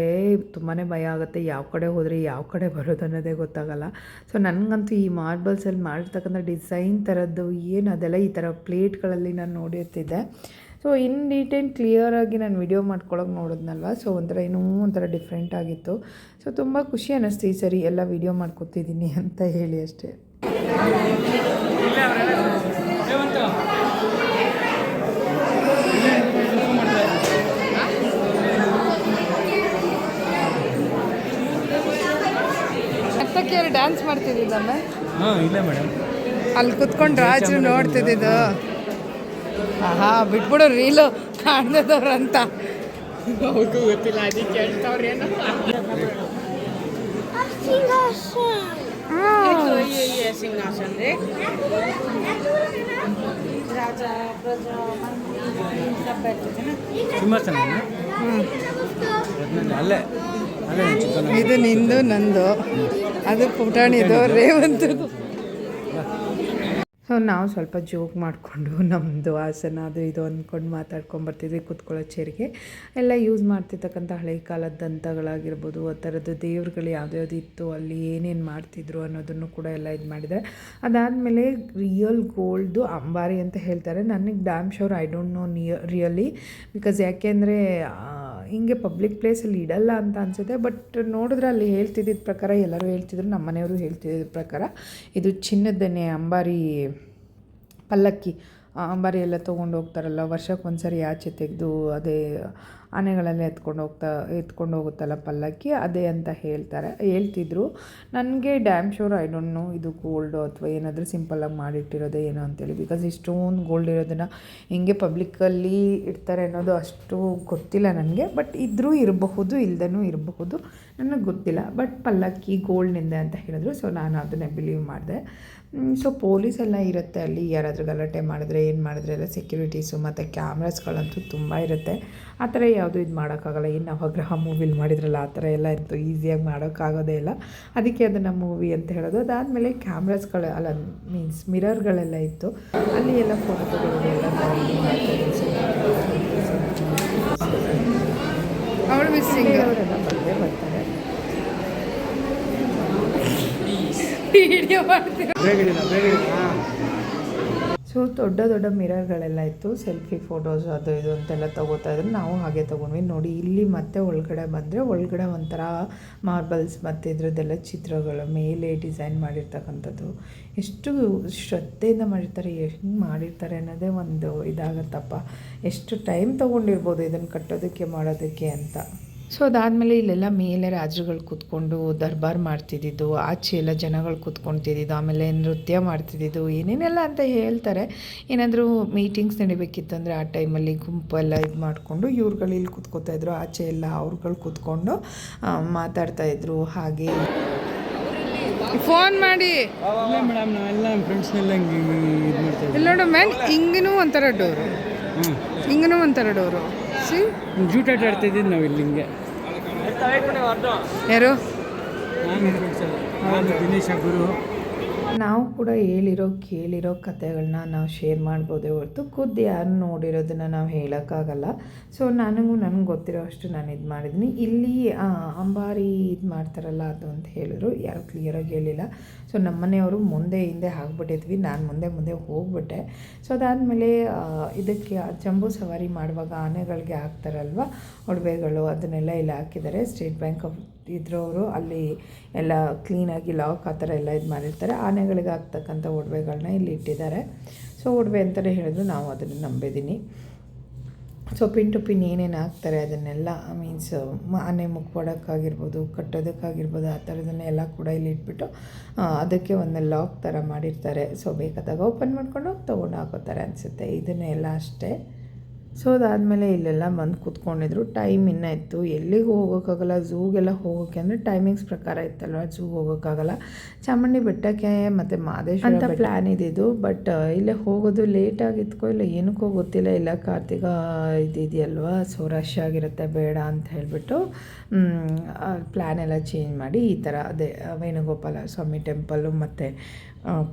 ತುಂಬಾ ಭಯ ಆಗುತ್ತೆ, ಯಾವ ಕಡೆ ಹೋದರೆ ಯಾವ ಕಡೆ ಬರೋದು ಅನ್ನೋದೇ ಗೊತ್ತಾಗಲ್ಲ. ಸೊ ನನಗಂತೂ ಈ ಮಾರ್ಬಲ್ಸಲ್ಲಿ ಮಾಡಿರ್ತಕ್ಕಂಥ ಡಿಸೈನ್ ಥರದ್ದು ಏನು ಅದೆಲ್ಲ ಈ ಥರ ಪ್ಲೇಟ್ಗಳಲ್ಲಿ ನಾನು ನೋಡಿರ್ತಿದ್ದೆ. ಸೊ ಇನ್ ಡೀಟೇಲ್ ಕ್ಲಿಯರಾಗಿ ನಾನು ವಿಡಿಯೋ ಮಾಡ್ಕೊಳಕ್ಕೆ ನೋಡಿದ್ನಲ್ವ? ಸೊ ಒಂಥರ ಏನೋ ಒಂಥರ ಡಿಫ್ರೆಂಟ್ ಆಗಿತ್ತು. ಸೊ ತುಂಬ ಖುಷಿ ಅನ್ನಿಸ್ತು ಈ ಸರಿ ಎಲ್ಲ ವಿಡಿಯೋ ಮಾಡ್ಕೊತಿದ್ದೀನಿ ಅಂತ ಹೇಳಿ ಅಷ್ಟೇ. ಡ್ಯಾನ್ಸ್ ಮಾಡ್ತಿದ್ದಿದ್ದಮ್ಮ ಹಾಂ ಇಲ್ಲ ಮೇಡಮ್ ಅಲ್ಲಿ ಕುತ್ಕೊಂಡು ರಾಜು ನೋಡ್ತಿದ್ದು ಆಹಾ ಬಿಟ್ಬಿಡು ರೀಲು ಕಾಣ್ದವ್ರಂತ ಇದು ನಿಂದು ನಂದು. ಅದು ಪುಟಾಣಿದು ರೇವಂತದ್ದು. ಸೊ ನಾವು ಸ್ವಲ್ಪ ಜೋಕ್ ಮಾಡಿಕೊಂಡು ನಮ್ಮದು ಆಸನ, ಅದು ಇದು ಅಂದ್ಕೊಂಡು ಮಾತಾಡ್ಕೊಂಡು ಬರ್ತಿದ್ವಿ ಕೂತ್ಕೊಳ್ಳೋ ಚೇರಿಗೆ. ಎಲ್ಲ ಯೂಸ್ ಮಾಡ್ತಿರ್ತಕ್ಕಂಥ ಹಳೆ ಕಾಲದ ದಂತಗಳಾಗಿರ್ಬೋದು, ಆ ಥರದ್ದು ದೇವ್ರುಗಳು ಯಾವ್ದ್ಯಾವ್ದು ಇತ್ತು, ಅಲ್ಲಿ ಏನೇನು ಮಾಡ್ತಿದ್ರು ಅನ್ನೋದನ್ನು ಕೂಡ ಎಲ್ಲ ಇದು ಮಾಡಿದ್ದಾರೆ. ಅದಾದಮೇಲೆ ರಿಯಲ್ ಗೋಲ್ಡು ಅಂಬಾರಿ ಅಂತ ಹೇಳ್ತಾರೆ. ನನಗೆ damn sure I don't know ನಿಯ really because ಯಾಕೆಂದರೆ ಹಿಂಗೆ ಪಬ್ಲಿಕ್ ಪ್ಲೇಸಲ್ಲಿ ಇಡಲ್ಲ ಅಂತ ಅನಿಸುತ್ತೆ ಬಟ್ ನೋಡಿದ್ರೆ ಅಲ್ಲಿ ಹೇಳ್ತಿದ್ದಿದ್ದ ಪ್ರಕಾರ, ಎಲ್ಲರೂ ಹೇಳ್ತಿದ್ರು, ನಮ್ಮ ಮನೆಯವರು ಹೇಳ್ತಿದ್ದ ಪ್ರಕಾರ, ಇದು ಚಿನ್ನದನೇ ಅಂಬಾರಿ ಪಲ್ಲಕ್ಕಿ ಅಂಬಾರಿ ಎಲ್ಲ ತೊಗೊಂಡು ಹೋಗ್ತಾರಲ್ಲ ವರ್ಷಕ್ಕೆ ಒಂದ್ಸರಿ ಆಚೆ ತೆಗೆದು ಅದೇ ಆನೆಗಳೆಲ್ಲ ಎತ್ಕೊಂಡು ಹೋಗ್ತಾ, ಎತ್ಕೊಂಡು ಹೋಗುತ್ತಲ್ಲ ಪಲ್ಲಕ್ಕಿ? ಅದೇ ಅಂತ ಹೇಳ್ತಾರೆ. ಹೇಳ್ತಿದ್ರು. ನನಗೆ damn sure, I don't know ಇದು ಗೋಲ್ಡು ಅಥವಾ ಏನಾದರೂ ಸಿಂಪಲ್ಲಾಗಿ ಮಾಡಿಟ್ಟಿರೋದೇ ಏನೋ ಅಂತೇಳಿ. ಬಿಕಾಸ್ ಇಷ್ಟೊಂದು ಗೋಲ್ಡ್ ಇರೋದನ್ನು ಹೆಂಗೆ ಪಬ್ಲಿಕ್ಕಲ್ಲಿ ಇಡ್ತಾರೆ ಅನ್ನೋದು ಅಷ್ಟು ಗೊತ್ತಿಲ್ಲ ನನಗೆ. ಬಟ್ ಇದ್ದರೂ ಇರಬಹುದು ಇಲ್ಲದನೂ ಇರಬಹುದು. ನನಗೆ ಗೊತ್ತಿಲ್ಲ. ಬಟ್ ಪಲ್ಲಕ್ಕಿ ಗೋಲ್ಡ್ನಿಂದ ಅಂತ ಹೇಳಿದ್ರು. ಸೊ ನಾನು ಅದನ್ನೇ ಬಿಲೀವ್ ಮಾಡಿದೆ. ಸೊ ಪೊಲೀಸ್ ಎಲ್ಲ ಇರುತ್ತೆ ಅಲ್ಲಿ. ಯಾರಾದರೂ ಗಲಾಟೆ ಮಾಡಿದ್ರೆ, ಏನು ಮಾಡಿದ್ರೆ, ಎಲ್ಲ ಸೆಕ್ಯೂರಿಟೀಸು ಮತ್ತು ಕ್ಯಾಮ್ರಾಸ್ಗಳಂತೂ ತುಂಬ ಇರುತ್ತೆ. ಆ ಥರ ಯಾವುದು ಇದು ಮಾಡೋಕ್ಕಾಗಲ್ಲ. ಏನು ನವಗ್ರಹ ಮೂವಿಲಿ ಮಾಡಿದ್ರಲ್ಲ, ಆ ಥರ ಎಲ್ಲ ಇತ್ತು. ಈಸಿಯಾಗಿ ಮಾಡೋಕ್ಕಾಗೋದೇ ಇಲ್ಲ. ಅದಕ್ಕೆ ಅದನ್ನು ಮೂವಿ ಅಂತ ಹೇಳೋದು. ಅದಾದಮೇಲೆ ಕ್ಯಾಮ್ರಾಸ್ಗಳು ಅಲ್ಲ ಮೀನ್ಸ್ ಮಿರರ್ಗಳೆಲ್ಲ ಇತ್ತು. ಅಲ್ಲಿ ಎಲ್ಲ ಫೋಟೋ ತೆಗೆಯೋದು ಎಲ್ಲ ಅವಳು ಮಿಸ್ಸಿಂಗ್ ವಿಡಿಯೋ ಮಾಡ್ತೀವಿ ಸೊ ದೊಡ್ಡ ದೊಡ್ಡ ಮಿರರ್ಗಳೆಲ್ಲ ಇತ್ತು ಸೆಲ್ಫಿ ಫೋಟೋಸ್ ಅದು ಇದು ಅಂತೆಲ್ಲ ತಗೋತಾ ಇದ್ರು. ನಾವು ಹಾಗೆ ತೊಗೊಂಡ್ವಿ. ನೋಡಿ ಇಲ್ಲಿ ಮತ್ತೆ ಒಳಗಡೆ ಬಂದರೆ ಒಳಗಡೆ ಒಂಥರ ಮಾರ್ಬಲ್ಸ್ ಮತ್ತು ಇದ್ರದ್ದೆಲ್ಲ ಚಿತ್ರಗಳು ಮೇಲೆ ಡಿಸೈನ್ ಮಾಡಿರ್ತಕ್ಕಂಥದ್ದು. ಎಷ್ಟು ಶ್ರದ್ಧೆಯಿಂದ ಮಾಡಿರ್ತಾರೆ ಹೆಂಗೆ ಮಾಡಿರ್ತಾರೆ ಅನ್ನೋದೇ ಒಂದು ಇದಾಗತ್ತಪ್ಪ. ಎಷ್ಟು ಟೈಮ್ ತೊಗೊಂಡಿರ್ಬೋದು ಇದನ್ನು ಕಟ್ಟೋದಕ್ಕೆ ಮಾಡೋದಕ್ಕೆ ಅಂತ. ಸೊ ಅದಾದಮೇಲೆ ಇಲ್ಲೆಲ್ಲ ಮೇಲೆ ರಾಜರುಗಳು ಕೂತ್ಕೊಂಡು ದರ್ಬಾರ್ ಮಾಡ್ತಿದ್ದಿದ್ದು ಆಚೆ ಎಲ್ಲ ಜನಗಳು ಕೂತ್ಕೊಳ್ತಿದ್ದಿದ್ದು ಆಮೇಲೆ ನೃತ್ಯ ಮಾಡ್ತಿದ್ದಿದ್ದು ಏನೇನೆಲ್ಲ ಅಂತ ಹೇಳ್ತಾರೆ. ಏನಾದರೂ ಮೀಟಿಂಗ್ಸ್ ನಡಿಬೇಕಿತ್ತು ಅಂದರೆ ಆ ಟೈಮಲ್ಲಿ ಗುಂಪೆಲ್ಲ ಇದು ಮಾಡಿಕೊಂಡು ಇವ್ರುಗಳು ಇಲ್ಲಿ ಕೂತ್ಕೋತಾ ಇದ್ರು ಆಚೆ ಎಲ್ಲ ಅವ್ರುಗಳು ಕೂತ್ಕೊಂಡು ಮಾತಾಡ್ತಾ ಇದ್ರು. ಹಾಗೆ ಫೋನ್ ಮಾಡಿ. ಇಲ್ಲ ನೋಡು ಮ್ಯಾನ್ ಹಿಂಗೂ ಒಂಥರ ಡೋರು. ಹಿಂಗೂ ಒಂಥರ ಡೋರು. ಸಿ ಜೂಟಾಟ ಆಡ್ತಾ ಇದ್ದಿದ್ದು ನಾವು ಇಲ್ಲಿ ಹಿಂಗೆ ಯಾರು ದಿನೇಶ ಗುರು. ನಾವು ಕೂಡ ಹೇಳಿರೋ ಕೇಳಿರೋ ಕಥೆಗಳನ್ನ ನಾವು ಶೇರ್ ಮಾಡ್ಬೋದೇ ಹೊರತು ಖುದ್ದು ಯಾರು ನೋಡಿರೋದನ್ನು ನಾವು ಹೇಳೋಕ್ಕಾಗಲ್ಲ. ಸೊ ನನಗೂ ನನಗೆ ಗೊತ್ತಿರೋ ಅಷ್ಟು ನಾನು ಇದು ಮಾಡಿದ್ದೀನಿ. ಇಲ್ಲಿ ಅಂಬಾರಿ ಇದು ಮಾಡ್ತಾರಲ್ಲ ಅದು ಅಂತ ಹೇಳಿದ್ರು. ಯಾರು ಕ್ಲಿಯರಾಗಿ ಹೇಳಿಲ್ಲ. ಸೊ ನಮ್ಮ ಮನೆಯವರು ಮುಂದೆ ಹಿಂದೆ ಆಗ್ಬಿಟ್ಟಿದ್ವಿ. ನಾನು ಮುಂದೆ ಮುಂದೆ ಹೋಗ್ಬಿಟ್ಟೆ. ಸೊ ಅದಾದಮೇಲೆ ಇದಕ್ಕೆ ಜಂಬೂ ಸವಾರಿ ಮಾಡುವಾಗ ಆನೆಗಳಿಗೆ ಹಾಕ್ತಾರಲ್ವ? ಒಡವೆಗಳು ಅದನ್ನೆಲ್ಲ ಇಲ್ಲಿ ಹಾಕಿದ್ದಾರೆ. ಸ್ಟೇಟ್ ಬ್ಯಾಂಕ್ ಆಫ್ ಇದ್ರವರು ಅಲ್ಲಿ ಎಲ್ಲ ಕ್ಲೀನಾಗಿ ಲಾಕ್ ಆ ಥರ ಎಲ್ಲ ಇದು ಮಾಡಿರ್ತಾರೆ. ಆನೆಗಳಿಗೆ ಹಾಕ್ತಕ್ಕಂಥ ಒಡವೆಗಳನ್ನ ಇಲ್ಲಿ ಇಟ್ಟಿದ್ದಾರೆ. ಸೊ ಒಡವೆ ಅಂತಲೇ ಹೇಳಿದ್ರು. ನಾವು ಅದನ್ನು ನಂಬಿದ್ದೀನಿ ಸೊ ಪಿನ್ ಪಿನ್ ಏನೇನು ಹಾಕ್ತಾರೆ, ಅದನ್ನೆಲ್ಲ ಮೀನ್ಸ್ ಆನೆ ಮುಕ್ಕೊಡೋಕ್ಕಾಗಿರ್ಬೋದು ಕಟ್ಟೋದಕ್ಕಾಗಿರ್ಬೋದು, ಆ ಥರದನ್ನೆಲ್ಲ ಕೂಡ ಇಲ್ಲಿ ಇಟ್ಬಿಟ್ಟು ಅದಕ್ಕೆ ಒಂದು ಲಾಕ್ ಥರ ಮಾಡಿರ್ತಾರೆ. ಸೊ ಬೇಕಾದಾಗ ಓಪನ್ ಮಾಡ್ಕೊಂಡು ತೊಗೊಂಡು ಹಾಕೋತಾರೆ ಅನಿಸುತ್ತೆ. ಇದನ್ನೆಲ್ಲ ಅಷ್ಟೇ. ಸೊ ಅದಾದಮೇಲೆ ಇಲ್ಲೆಲ್ಲ ಬಂದು ಕೂತ್ಕೊಂಡಿದ್ರು. ಟೈಮ್ ಇನ್ನೂ ಇತ್ತು. ಎಲ್ಲಿಗೆ ಹೋಗೋಕ್ಕಾಗಲ್ಲ? ಝೂಗೆಲ್ಲ ಹೋಗೋಕ್ಕೆ ಅಂದರೆ ಟೈಮಿಂಗ್ಸ್ ಪ್ರಕಾರ ಇತ್ತಲ್ವ? ಝೂ ಹೋಗೋಕ್ಕಾಗಲ್ಲ. ಚಾಮುಂಡಿ ಬೆಟ್ಟಕ್ಕೆ ಮತ್ತು ಮಾದೇಶ್ವರ ಅಂತ ಪ್ಲ್ಯಾನ್ ಇದ್ದಿದ್ದು. ಬಟ್ ಇಲ್ಲೇ ಹೋಗೋದು ಲೇಟ್ ಆಗಿತ್ಕೋ ಇಲ್ಲ ಏನಕ್ಕೋ ಗೊತ್ತಿಲ್ಲ. ಇಲ್ಲ ಕಾರ್ತಿಕ ಇದಿದೆಯಲ್ವ? ಸೊ ರಶ್ ಆಗಿರುತ್ತೆ ಬೇಡ ಅಂತ ಹೇಳಿಬಿಟ್ಟು ಪ್ಲ್ಯಾನ್ ಎಲ್ಲ ಚೇಂಜ್ ಮಾಡಿ ಈ ಥರ ಅದೇ ವೇಣುಗೋಪಾಲ ಸ್ವಾಮಿ ಟೆಂಪಲ್ಲು ಮತ್ತು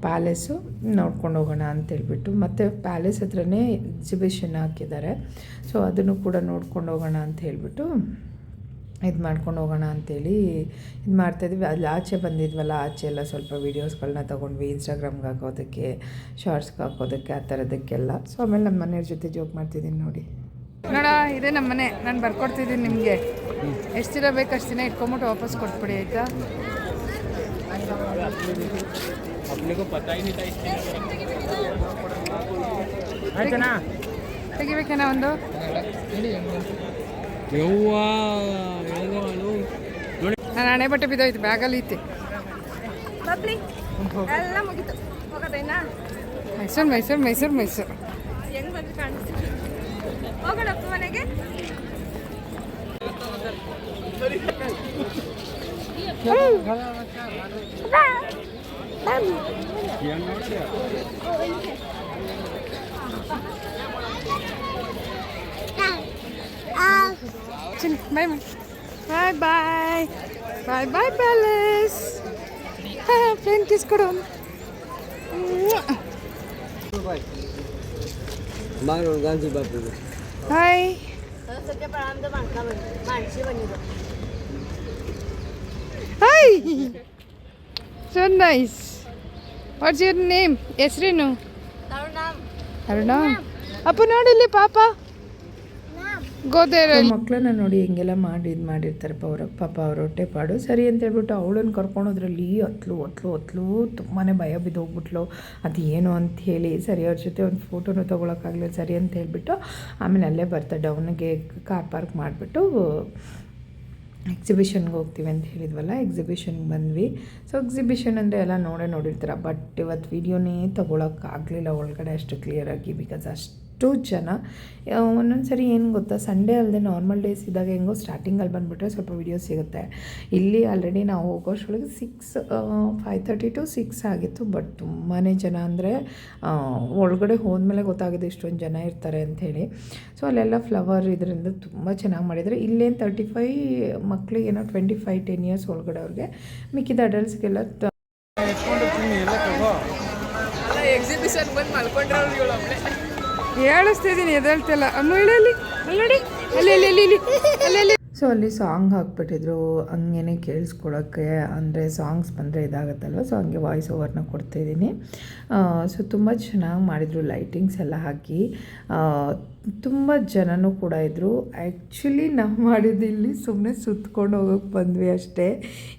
ಪ್ಯಾಲೇಸು ನೋಡ್ಕೊಂಡು ಹೋಗೋಣ ಅಂತೇಳ್ಬಿಟ್ಟು ಮತ್ತು ಪ್ಯಾಲೇಸ್ ಹತ್ರನೇ ಎಕ್ಸಿಬಿಷನ್ ಹಾಕಿದ್ದಾರೆ. ಸೊ ಅದನ್ನು ಕೂಡ ನೋಡ್ಕೊಂಡು ಹೋಗೋಣ ಅಂತ ಹೇಳಿಬಿಟ್ಟು ಇದು ಮಾಡ್ಕೊಂಡು ಹೋಗೋಣ ಅಂತೇಳಿ ಇದು ಮಾಡ್ತಾಯಿದ್ವಿ ಅಲ್ಲಿ ಆಚೆ ಬಂದಿದ್ವಲ್ಲ, ಆಚೆ ಎಲ್ಲ ಸ್ವಲ್ಪ ವೀಡಿಯೋಸ್ಗಳನ್ನ ತೊಗೊಂಡ್ವಿ ಇನ್ಸ್ಟಾಗ್ರಾಮ್ಗೆ ಹಾಕೋದಕ್ಕೆ ಶಾರ್ಟ್ಸ್ಗೆ ಹಾಕೋದಕ್ಕೆ, ಆ ಥರದಕ್ಕೆಲ್ಲ. ಸೊ ಆಮೇಲೆ ನಮ್ಮ ಮನೆಯವ್ರ ಜೊತೆ ಜೋಕ್ ಮಾಡ್ತಿದ್ದೀನಿ ನೋಡಿ. ನೋಡ, ಇದೇ ನಮ್ಮ ಮನೆ. ನಾನು ಬರ್ಕೊಡ್ತಿದ್ದೀನಿ ನಿಮಗೆ. ಎಷ್ಟು ದಿನ ಬೇಕು ಅಷ್ಟು ದಿನ ಇಟ್ಕೊಂಬಿಟ್ಟು ವಾಪಸ್ ಕೊಟ್ಬಿಡಿ, ಆಯಿತಾ? अपने को पता ही नहीं था इसके ಆಯ್ತಾನಾ ತೆಗಿಬೇಕೇನ ಒಂದು ಯವ್ವ ಎಳ್ಗವಳು ನೋಡಿ ನಾನು ಹಣೆ ಬಟ್ಟೆ ಬಿದ್ದೋಯ್ತು ಬ್ಯಾಗಲ್ಲಿ ಐತಿ ಬಬ್ಲಿ ಎಲ್ಲ ಮುಗೀತು ಹೋಗೋದೇನಾ ಮೈಸೂರು ಮೈಸೂರು ಮೈಸೂರು ಮೈಸೂರು ಹೆಂಗ್ ಬಂದು ಕಾಣಿಸ್ತೀವಿ ಹೋಗೋಣಪ್ಪ ಮನೆಗೆ Băm. Xin bye bye. Bye bye. Bye Palace. Ha, friend kiss করুন। મારો ગાંધી બાપુ હાય સત્ય પણ આમ તો માણસા માણસી બની ગયો hi so nice what's your name ಹೆಸ್ರೇನು Aruna ಅಪ್ಪ ನೋಡಿಲ್ಲಿ ಪಾಪ. ಗೋದೇರ ಮಕ್ಕಳನ್ನ ನೋಡಿ ಹಿಂಗೆಲ್ಲ ಮಾಡಿ ಇದು ಮಾಡಿರ್ತಾರೆ ಅವರ. ಪಾಪ ಅವ್ರ ಹೊಟ್ಟೆ ಪಾಡು. ಸರಿ ಅಂತ ಹೇಳ್ಬಿಟ್ಟು ಅವಳನ್ನು ಕರ್ಕೊಂಡೋದ್ರಲ್ಲಿ ಅತ್ಲು ಒತ್ಲು ಹತ್ಲು ತುಂಬಾ ಭಯ ಬಿದ್ದು ಅದೇನು ಅದು ಏನು ಅಂತ ಹೇಳಿ ಸರಿ ಅವ್ರ ಜೊತೆ ಒಂದು ಫೋಟೋನು ತೊಗೊಳಕ್ಕಾಗಲಿಲ್ಲ ಸರಿ ಅಂತ ಹೇಳ್ಬಿಟ್ಟು ಆಮೇಲೆ ಅಲ್ಲೇ ಬರ್ತಾ ಡೌನ್ಗೆ ಕಾರ್ ಪಾರ್ಕ್ ಮಾಡಿಬಿಟ್ಟು ಎಕ್ಸಿಬಿಷನ್ಗೆ ಹೋಗ್ತೀವಿ ಅಂತ ಹೇಳಿದ್ವಲ್ಲ ಎಕ್ಸಿಬಿಷನ್ಗೆ ಬಂದ್ವಿ. ಸೊ ಎಕ್ಸಿಬಿಷನ್ ಅಂದರೆ ಎಲ್ಲ ನೋಡೇ ನೋಡಿರ್ತೀರ ಬಟ್ ಇವತ್ತು ವೀಡಿಯೋನೇ ತೊಗೊಳಕ್ಕಾಗಲಿಲ್ಲ ಒಳಗಡೆ ಅಷ್ಟು ಕ್ಲಿಯರಾಗಿ ಬಿಕಾಸ್ ಅಷ್ಟು ಜನ ಒಂದೊಂದು ಸರಿ ಏನು ಗೊತ್ತಾ ಸಂಡೇ ಅಲ್ಲದೆ ನಾರ್ಮಲ್ ಡೇಸ್ ಇದ್ದಾಗ ಹೆಂಗೋ ಸ್ಟಾರ್ಟಿಂಗಲ್ಲಿ ಬಂದುಬಿಟ್ರೆ ಸ್ವಲ್ಪ ವೀಡಿಯೋಸ್ ಸಿಗುತ್ತೆ. ಇಲ್ಲಿ ಆಲ್ರೆಡಿ ನಾವು ಹೋಗೋಷ್ಟೊಳಗೆ six five thirty two six ಆಗಿತ್ತು ಬಟ್ ತುಂಬಾ ಜನ ಅಂದರೆ ಒಳಗಡೆ ಹೋದ್ಮೇಲೆ ಗೊತ್ತಾಗಿದೆ ಇಷ್ಟೊಂದು ಜನ ಇರ್ತಾರೆ ಅಂಥೇಳಿ ಸೊ ಅಲ್ಲೆಲ್ಲ ಫ್ಲವರ್ ಇದರಿಂದ ತುಂಬ ಚೆನ್ನಾಗಿ ಮಾಡಿದರೆ ಇಲ್ಲೇನು ತರ್ಟಿ ಫೈ ಮಕ್ಕಳಿಗೇನೋ ಟ್ವೆಂಟಿ ಫೈವ್ ಟೆನ್ ಇಯರ್ಸ್ ಒಳಗಡೆ ಅವ್ರಿಗೆ ಮಿಕ್ಕಿದ ಅಡಲ್ಟ್ಸ್ಗೆಲ್ಲ ಎಕ್ಸಿಬಿಷನ್ ಬಂದು ತಗೋ ಹೇಳಿಸ್ತಿದ್ದೀನಿ ಎದ್ದೇಳ್ತಿಲ್ಲ ಅಮ್ಮ ಹೇಳಿ ಅಲ್ಲಿ ನೋಡಿ ಅಲ್ಲಿ ಅಲ್ಲಿ ಅಲ್ಲಿ ಅಲ್ಲಿ ಅಲ್ಲಿ. ಸೊ ಅಲ್ಲಿ ಸಾಂಗ್ ಹಾಕ್ಬಿಟ್ಟಿದ್ರು. ಹಂಗೇನೆ ಕೇಳಿಸ್ಕೊಳಕ್ಕೆ ಅಂದರೆ ಸಾಂಗ್ಸ್ ಬಂದರೆ ಇದಾಗುತ್ತಲ್ವ? ಸೊ ಹಂಗೆ ವಾಯ್ಸ್ ಓವರ್ನ ಕೊಡ್ತಾಯಿದ್ದೀನಿ ಸೊ ತುಂಬ ಚೆನ್ನಾಗಿ ಮಾಡಿದರು ಲೈಟಿಂಗ್ಸ್ ಎಲ್ಲ ಹಾಕಿ. ತುಂಬ ಜನನೂ ಕೂಡ ಇದ್ದರು ಆ್ಯಕ್ಚುಲಿ ನಾವು ಮಾಡಿದ್ದು ಇಲ್ಲಿ ಸುಮ್ಮನೆ ಸುತ್ಕೊಂಡು ಹೋಗೋಕ್ಕೆ ಬಂದ್ವಿ ಅಷ್ಟೇ.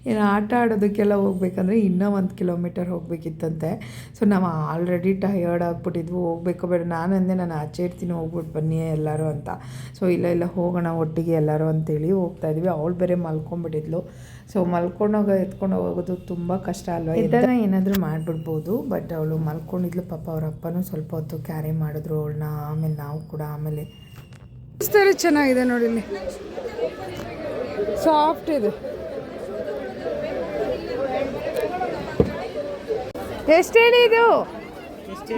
ಏನು ಆಟ ಆಡೋದಕ್ಕೆಲ್ಲ ಹೋಗ್ಬೇಕಂದ್ರೆ ಇನ್ನೂ ಒಂದು ಕಿಲೋಮೀಟರ್ ಹೋಗಬೇಕಿತ್ತಂತೆ. ಸೊ ನಾವು ಆಲ್ರೆಡಿ ಟಯರ್ಡ್ ಆಗಿಬಿಟ್ಟಿದ್ವು. ಹೋಗ್ಬೇಕು ಬೇಡ ನಾನು ಅಂದೆ ನಾನು ಆಚೆ ಇರ್ತೀನಿ ಹೋಗ್ಬಿಟ್ಟು ಬನ್ನಿ ಎಲ್ಲರೂ ಅಂತ. ಸೊ ಇಲ್ಲ ಇಲ್ಲ, ಹೋಗೋಣ ಒಟ್ಟಿಗೆ ಎಲ್ಲರೂ ಅಂತೇಳಿ ಹೋಗ್ತಾ ಇದ್ವಿ. ಅವಳು ಬೇರೆ ಮಲ್ಕೊಂಡ್ಬಿಟ್ಟಿದ್ಲು. ಸೊ ಮಲ್ಕೊಂಡೋಗ ಎತ್ಕೊಂಡು ಹೋಗೋದು ತುಂಬ ಕಷ್ಟ ಅಲ್ವಾ? ಇದನ್ನ ಏನಾದರೂ ಮಾಡಿಬಿಡ್ಬೋದು ಬಟ್ ಅವಳು ಮಲ್ಕೊಂಡಿದ್ಲು ಪಾಪ ಅವ್ರ ಅಪ್ಪನೂ ಸ್ವಲ್ಪ ಹೊತ್ತು ಕ್ಯಾರಿ ಮಾಡಿದ್ರು ಅವಳನ್ನ. ಆಮೇಲೆ ನಾವು ಕೂಡ ಆಮೇಲೆ ಚೆನ್ನಾಗಿದೆ ನೋಡಿ ಇಲ್ಲಿ. ಸಾಫ್ಟ್ ಇದೆ. ಎಷ್ಟು ಹೇಳಿ ಇದು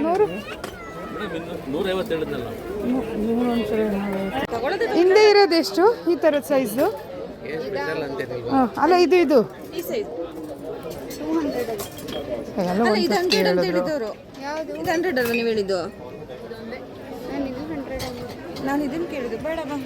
ನೂರು. ಹಿಂದೆ ಇರೋದು ಎಷ್ಟು? ಈ ಥರದ ಸೈಜು ಅಲ್ಲ ಇದು ಇದು. ಎಲ್ಲ ಒಂದ್ first ಹೇಳಿದ್ರು. ಇದು ಹಂಡ್ರೆಡ್ ಅಲ್ವಾ ನೀವು ಹೇಳಿದ್ದು? ನಾನು ನೋಡಿ ಕೇಳಿದ್ದು. ಬೇಡ ಬಾ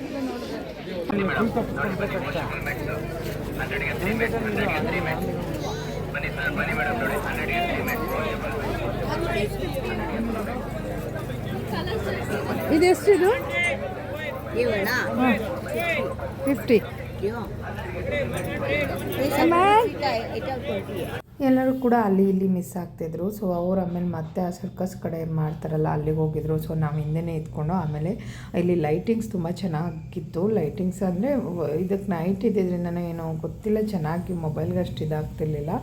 ಇದು. ಇದೆಷ್ಟಿದು ಫಿಫ್ಟಿ ಎಲ್ಲರೂ ಕೂಡ ಅಲ್ಲಿ ಇಲ್ಲಿ ಮಿಸ್ ಆಗ್ತಿದ್ರು. ಸೊ ಅವ್ರು ಆಮೇಲೆ ಮತ್ತೆ ಆ ಸರ್ಕಸ್ ಕಡೆ ಮಾಡ್ತಾರಲ್ಲ, ಅಲ್ಲಿಗೆ ಹೋಗಿದ್ರು. ಸೊ ನಾವು ಹಿಂದೆನೇ ಇದ್ಕೊಂಡು ಆಮೇಲೆ ಇಲ್ಲಿ ಲೈಟಿಂಗ್ಸ್ ತುಂಬ ಚೆನ್ನಾಗಿತ್ತು. ಲೈಟಿಂಗ್ಸ್ ಅಂದರೆ ಇದಕ್ಕೆ ನೈಟ್ ಇದ್ದಿದ್ರಿಂದನೋ ಏನೋ ಗೊತ್ತಿಲ್ಲ, ಚೆನ್ನಾಗಿ ಮೊಬೈಲ್ಗೆ ಅಷ್ಟು ಇದಾಗ್ತಿರ್ಲಿಲ್ಲ.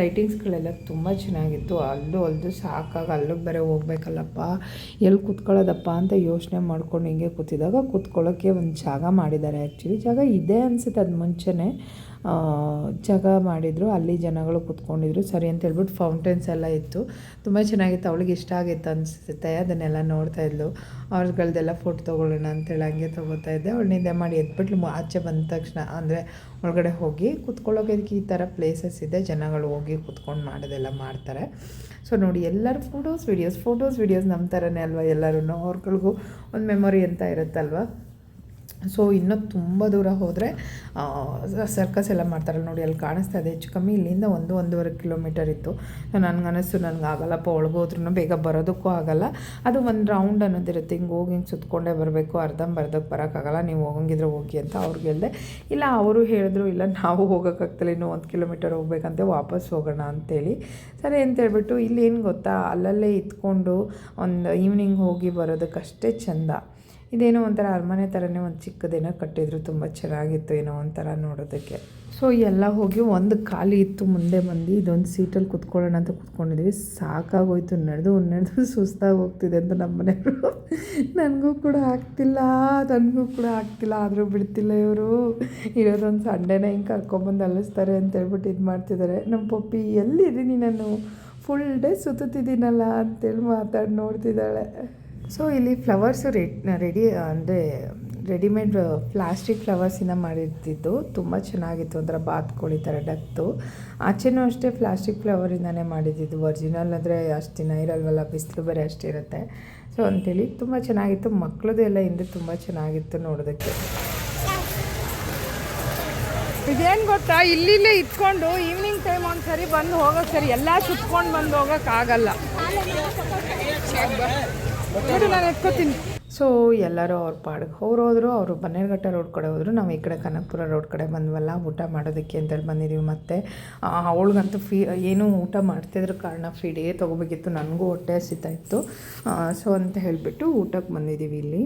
ಲೈಟಿಂಗ್ಸ್ಗಳೆಲ್ಲ ತುಂಬ ಚೆನ್ನಾಗಿತ್ತು. ಅಲ್ಲೂ ಅಲ್ದು ಸಾಕಾಗ ಅಲ್ಲಿಗೆ ಬೇರೆ ಹೋಗ್ಬೇಕಲ್ಲಪ್ಪ ಎಲ್ಲಿ ಕೂತ್ಕೊಳ್ಳೋದಪ್ಪ ಅಂತ ಯೋಚನೆ ಮಾಡ್ಕೊಂಡು ಹಿಂಗೆ ಕೂತಿದಾಗ ಕೂತ್ಕೊಳ್ಳೋಕ್ಕೆ ಒಂದು ಜಾಗ ಮಾಡಿದ್ದಾರೆ ಆ್ಯಕ್ಚುಲಿ ಜಾಗ ಇದೆ ಅನಿಸುತ್ತೆ ಅದು ಮುಂಚೆನೇ ಜಾಗ ಮಾಡಿದರು, ಅಲ್ಲಿ ಜನಗಳು ಕೂತ್ಕೊಂಡಿದ್ರು. ಸರಿ ಅಂತ ಹೇಳ್ಬಿಟ್ಟು ಫೌಂಟೇನ್ಸ್ ಎಲ್ಲ ಇತ್ತು. ತುಂಬ ಚೆನ್ನಾಗಿತ್ತು. ಅವಳಿಗೆ ಇಷ್ಟ ಆಗಿತ್ತು ಅನಿಸುತ್ತೆ. ಅದನ್ನೆಲ್ಲ ನೋಡ್ತಾ ಇದ್ಲು. ಅವ್ರಗಳದೆಲ್ಲ ಫೋಟೋ ತೊಗೊಳ್ಳೋಣ ಅಂತೇಳಿ ಹಂಗೆ ತೊಗೋತಾ ಇದ್ದೆ. ಅವಳು ನಿದ್ದೆ ಮಾಡಿ ಎದ್ಬಿಟ್ಲು ಆಚೆ ಬಂದ ತಕ್ಷಣ ಅಂದರೆ ಒಳಗಡೆ ಹೋಗಿ ಕುತ್ಕೊಳ್ಳೋಕೆ ಇದಕ್ಕೆ ಈ ಥರ ಪ್ಲೇಸಸ್ ಇದೆ. ಜನಗಳು ಹೋಗಿ ಕೂತ್ಕೊಂಡು ಮಾಡೋದೆಲ್ಲ ಮಾಡ್ತಾರೆ. ಸೊ ನೋಡಿ ಎಲ್ಲರೂ ಫೋಟೋಸ್ ವೀಡಿಯೋಸ್ ಫೋಟೋಸ್ ವೀಡಿಯೋಸ್ ನಮ್ಮ ಥರನೇ ಅಲ್ವಾ ಎಲ್ಲರೂ ಅವ್ರಗಳಿಗೂ ಒಂದು ಮೆಮೊರಿ ಅಂತ ಇರುತ್ತಲ್ವ? ಸೊ ಇನ್ನೂ ತುಂಬ ದೂರ ಹೋದರೆ ಸರ್ಕಸ್ ಎಲ್ಲ ಮಾಡ್ತಾರೆ. ನೋಡಿ, ಅಲ್ಲಿ ಕಾಣಿಸ್ತಾ ಇದೆ. ಹೆಚ್ಚು ಕಮ್ಮಿ ಇಲ್ಲಿಂದ ಒಂದು ಒಂದೂವರೆ ಕಿಲೋಮೀಟರ್ ಇತ್ತು. ನನಗೆ ಅನಿಸ್ತು, ನನಗೆ ಆಗಲ್ಲಪ್ಪ ಒಳಗೋದ್ರೂ ಬೇಗ ಬರೋದಕ್ಕೂ ಆಗಲ್ಲ. ಅದು ಒಂದು ರೌಂಡ್ ಅನ್ನೋದಿರುತ್ತೆ ಹಿಂಗೆ ಹೋಗಿ ಹಿಂಗೆ ಸುತ್ತಕೊಂಡೇ ಬರಬೇಕು. ಅರ್ಧಂಬರ್ಧಕ್ಕೆ ಬರೋಕ್ಕಾಗಲ್ಲ. ನೀವು ಹೋಗಂಗಿದ್ರೆ ಹೋಗಿ ಅಂತ ಅವ್ರಿಗೆ ಹೇಳಿದೆ. ಇಲ್ಲ, ಅವರು ಹೇಳಿದ್ರು, ಇಲ್ಲ, ನಾವು ಹೋಗೋಕ್ಕಾಗ್ತಿಲ್ಲ ಇನ್ನೂ ಒಂದು ಕಿಲೋಮೀಟರ್ ಹೋಗ್ಬೇಕಂತೆ, ವಾಪಸ್ ಹೋಗೋಣ ಅಂತೇಳಿ. ಸರಿ ಅಂತ ಹೇಳ್ಬಿಟ್ಟು, ಇಲ್ಲಿ ಏನು ಗೊತ್ತಾ? ಅಲ್ಲಲ್ಲೇ ಇತ್ಕೊಂಡು ಒಂದು ಈವ್ನಿಂಗ್ ಹೋಗಿ ಬರೋದಕ್ಕಷ್ಟೇ ಚೆಂದ. ಇದೇನೋ ಒಂಥರ ಅರಮನೆ ಥರನೇ ಒಂದು ಚಿಕ್ಕದೇನೋ ಕಟ್ಟಿದ್ರು, ತುಂಬ ಚೆನ್ನಾಗಿತ್ತು ಏನೋ ಒಂಥರ ನೋಡೋದಕ್ಕೆ. ಸೊ ಎಲ್ಲ ಹೋಗಿ ಒಂದು ಖಾಲಿ ಇತ್ತು, ಮುಂದೆ ಬಂದು ಇದೊಂದು ಸೀಟಲ್ಲಿ ಕುತ್ಕೊಳ್ಳೋಣ ಅಂತ ಕುತ್ಕೊಂಡಿದ್ವಿ. ಸಾಕಾಗೋಯ್ತು, ನಡೆದು ನಡೆದು ಸುಸ್ತಾಗಿ ಹೋಗ್ತಿದೆ ಅಂತ ನಮ್ಮ ಮನೆಯವರು. ನನಗೂ ಕೂಡ ಆಗ್ತಿಲ್ಲ, ನನಗೂ ಕೂಡ ಆಗ್ತಿಲ್ಲ, ಆದರೂ ಬಿಡ್ತಿಲ್ಲ ಇವರು. ಇರೋದೊಂದು ಸಂಡೇನ ಹಿಂಗೆ ಕರ್ಕೊಂಬಂದು ಅಲ್ಲಿಸ್ತಾರೆ ಅಂತ ಹೇಳ್ಬಿಟ್ಟು ಇದು ಮಾಡ್ತಿದ್ದಾರೆ ನಮ್ಮ ಪಪ್ಪಿ ಎಲ್ಲಿದ್ದೀನಿ ನಾನು ಫುಲ್ ಡೇ ಸುತ್ತಿದ್ದೀನಲ್ಲ ಅಂತೇಳಿ ಮಾತಾಡಿ, ನೋಡ್ತಿದ್ದಾಳೆ. ಸೊ ಇಲ್ಲಿ ಫ್ಲವರ್ಸು ರೆಡಿ ರೆಡಿ ಅಂದರೆ ರೆಡಿಮೇಡ್ ಪ್ಲಾಸ್ಟಿಕ್ ಫ್ಲವರ್ಸಿಂದ ಮಾಡಿರ್ತಿದ್ದು ತುಂಬ ಚೆನ್ನಾಗಿತ್ತು. ಒಂಥರ ಬಾತ್ಕೋಳಿ ಥರ ಡಕ್ತು ಆಚೆನೂ ಅಷ್ಟೇ ಪ್ಲಾಸ್ಟಿಕ್ ಫ್ಲವರಿಂದನೇ ಮಾಡಿದ್ದಿದ್ದು ಒರಿಜಿನಲ್ ಅಂದರೆ ಅಷ್ಟು ದಿನ ಇರಲ್ವಲ್ಲ, ಬಿಸಿಲು ಬೇರೆ ಅಷ್ಟಿರುತ್ತೆ ಸೊ ಅಂತೇಳಿ ತುಂಬ ಚೆನ್ನಾಗಿತ್ತು. ಮಕ್ಕಳದ್ದು ಎಲ್ಲ ಹಿಂದೆ ತುಂಬ ಚೆನ್ನಾಗಿತ್ತು ನೋಡೋದಕ್ಕೆ. ಇದೇನು ಗೊತ್ತಾ? ಇಲ್ಲಿಲ್ಲೇ ಇಟ್ಕೊಂಡು ಈವ್ನಿಂಗ್ ಟೈಮ್ ಒಂದು ಸರಿ ಬಂದು ಹೋಗೋಕೆ ಸರಿ. ಎಲ್ಲ ಸುತ್ಕೊಂಡು ಬಂದು ಹೋಗೋಕ್ಕಾಗಲ್ಲ ಸೊ ಎಲ್ಲರೂ ಅವ್ರ ಪಾಡ್ಗೆ ಅವ್ರು ಹೋದರು ಅವರು ಬನ್ನೇರುಘಟ್ಟ ರೋಡ್ ಕಡೆ ಹೋದ್ರು. ನಾವು ಈ ಕಡೆ ಕನಕಪುರ ರೋಡ್ ಕಡೆ ಬಂದ್ವಲ್ಲ, ಊಟ ಮಾಡೋದಕ್ಕೆ ಅಂತೇಳಿ ಬಂದಿದ್ದೀವಿ ಮತ್ತು. ಅವಳಿಗಂತೂ ಫೀ, ಏನೂ ಊಟ ಮಾಡ್ತಿದ್ರ ಕಾರಣ ಫೀಡೇ ತಗೋಬೇಕಿತ್ತು ತೊಗೋಬೇಕಿತ್ತು. ನನಗೂ ಹೊಟ್ಟೆ ಹಸಿತಾ ಇತ್ತು. ಸೊ ಅಂತ ಹೇಳಿಬಿಟ್ಟು ಊಟಕ್ಕೆ ಬಂದಿದ್ದೀವಿ ಇಲ್ಲಿ.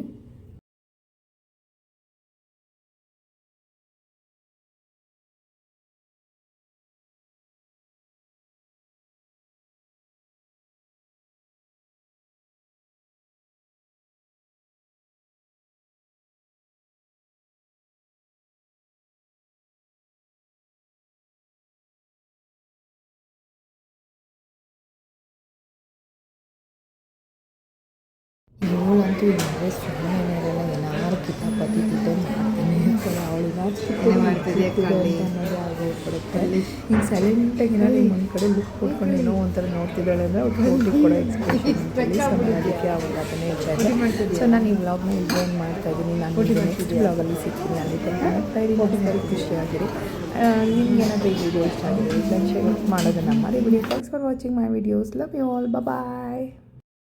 ಇವಳಂತೂ ನಾವೇ ಸುಮ್ಮನೆ ಇರಲ್ಲ ಎಲ್ಲರೂ ಕಿತ್ತ ತಿದ್ದೆ ಮಾಡ್ತಾನೆ ಇರ್ತಾಳೆ ಮಾಡ್ತಿದ್ಯಾ ಅನ್ನೋದೇ ಆಗೋಗ್ಬಿಡುತ್ತೆ ಹಿಂಗೆ ಸೈಲೆಂಟಾಗಿ ಏನಾದ್ರು ಒಂದು ಕಡೆ ಲುಕ್ ಕೊಟ್ಕೊಂಡು ಏನೋ ಒಂಥರ ನೋಡ್ತಿದ್ದಾಳೆ ಅಂದರೆ ಅವ್ರು ಹೋಗಿ ಕೊಡೋ ಎಕ್ಸ್ಪ್ರೆಷನ್ ಅದಕ್ಕೆ ಅವಾಗ ಅದನ್ನೇ ಹೇಳ್ತಾ ಸೊ ನಾನು ಈ ವ್ಲಾಗ್ನ ಇಲ್ಲಿ ಏನು ಮಾಡ್ತಾ ಇದ್ದೀನಿ. ನಾನು ನೆಕ್ಸ್ಟ್ ವ್ಲಾಗಲ್ಲಿ ಸಿಗ್ತೀನಿ ಅಲ್ಲಿ ಮಾಡ್ತಾ ಇರಿ ಇದ್ದೀನಿ ಎಲ್ಲರೂ ಖುಷಿಯಾಗಿರಿ. ನಿಮ್ಗೆ ಏನಾದರೂ ಈ ವಿಡಿಯೋ ಇಷ್ಟ ಆಗಿದೆ ಲೈಕ್ ಶೇರ್ ಮಾಡೋದನ್ನು ಮರಿಬಿಡಿ. Thanks for watching my videos love you all bye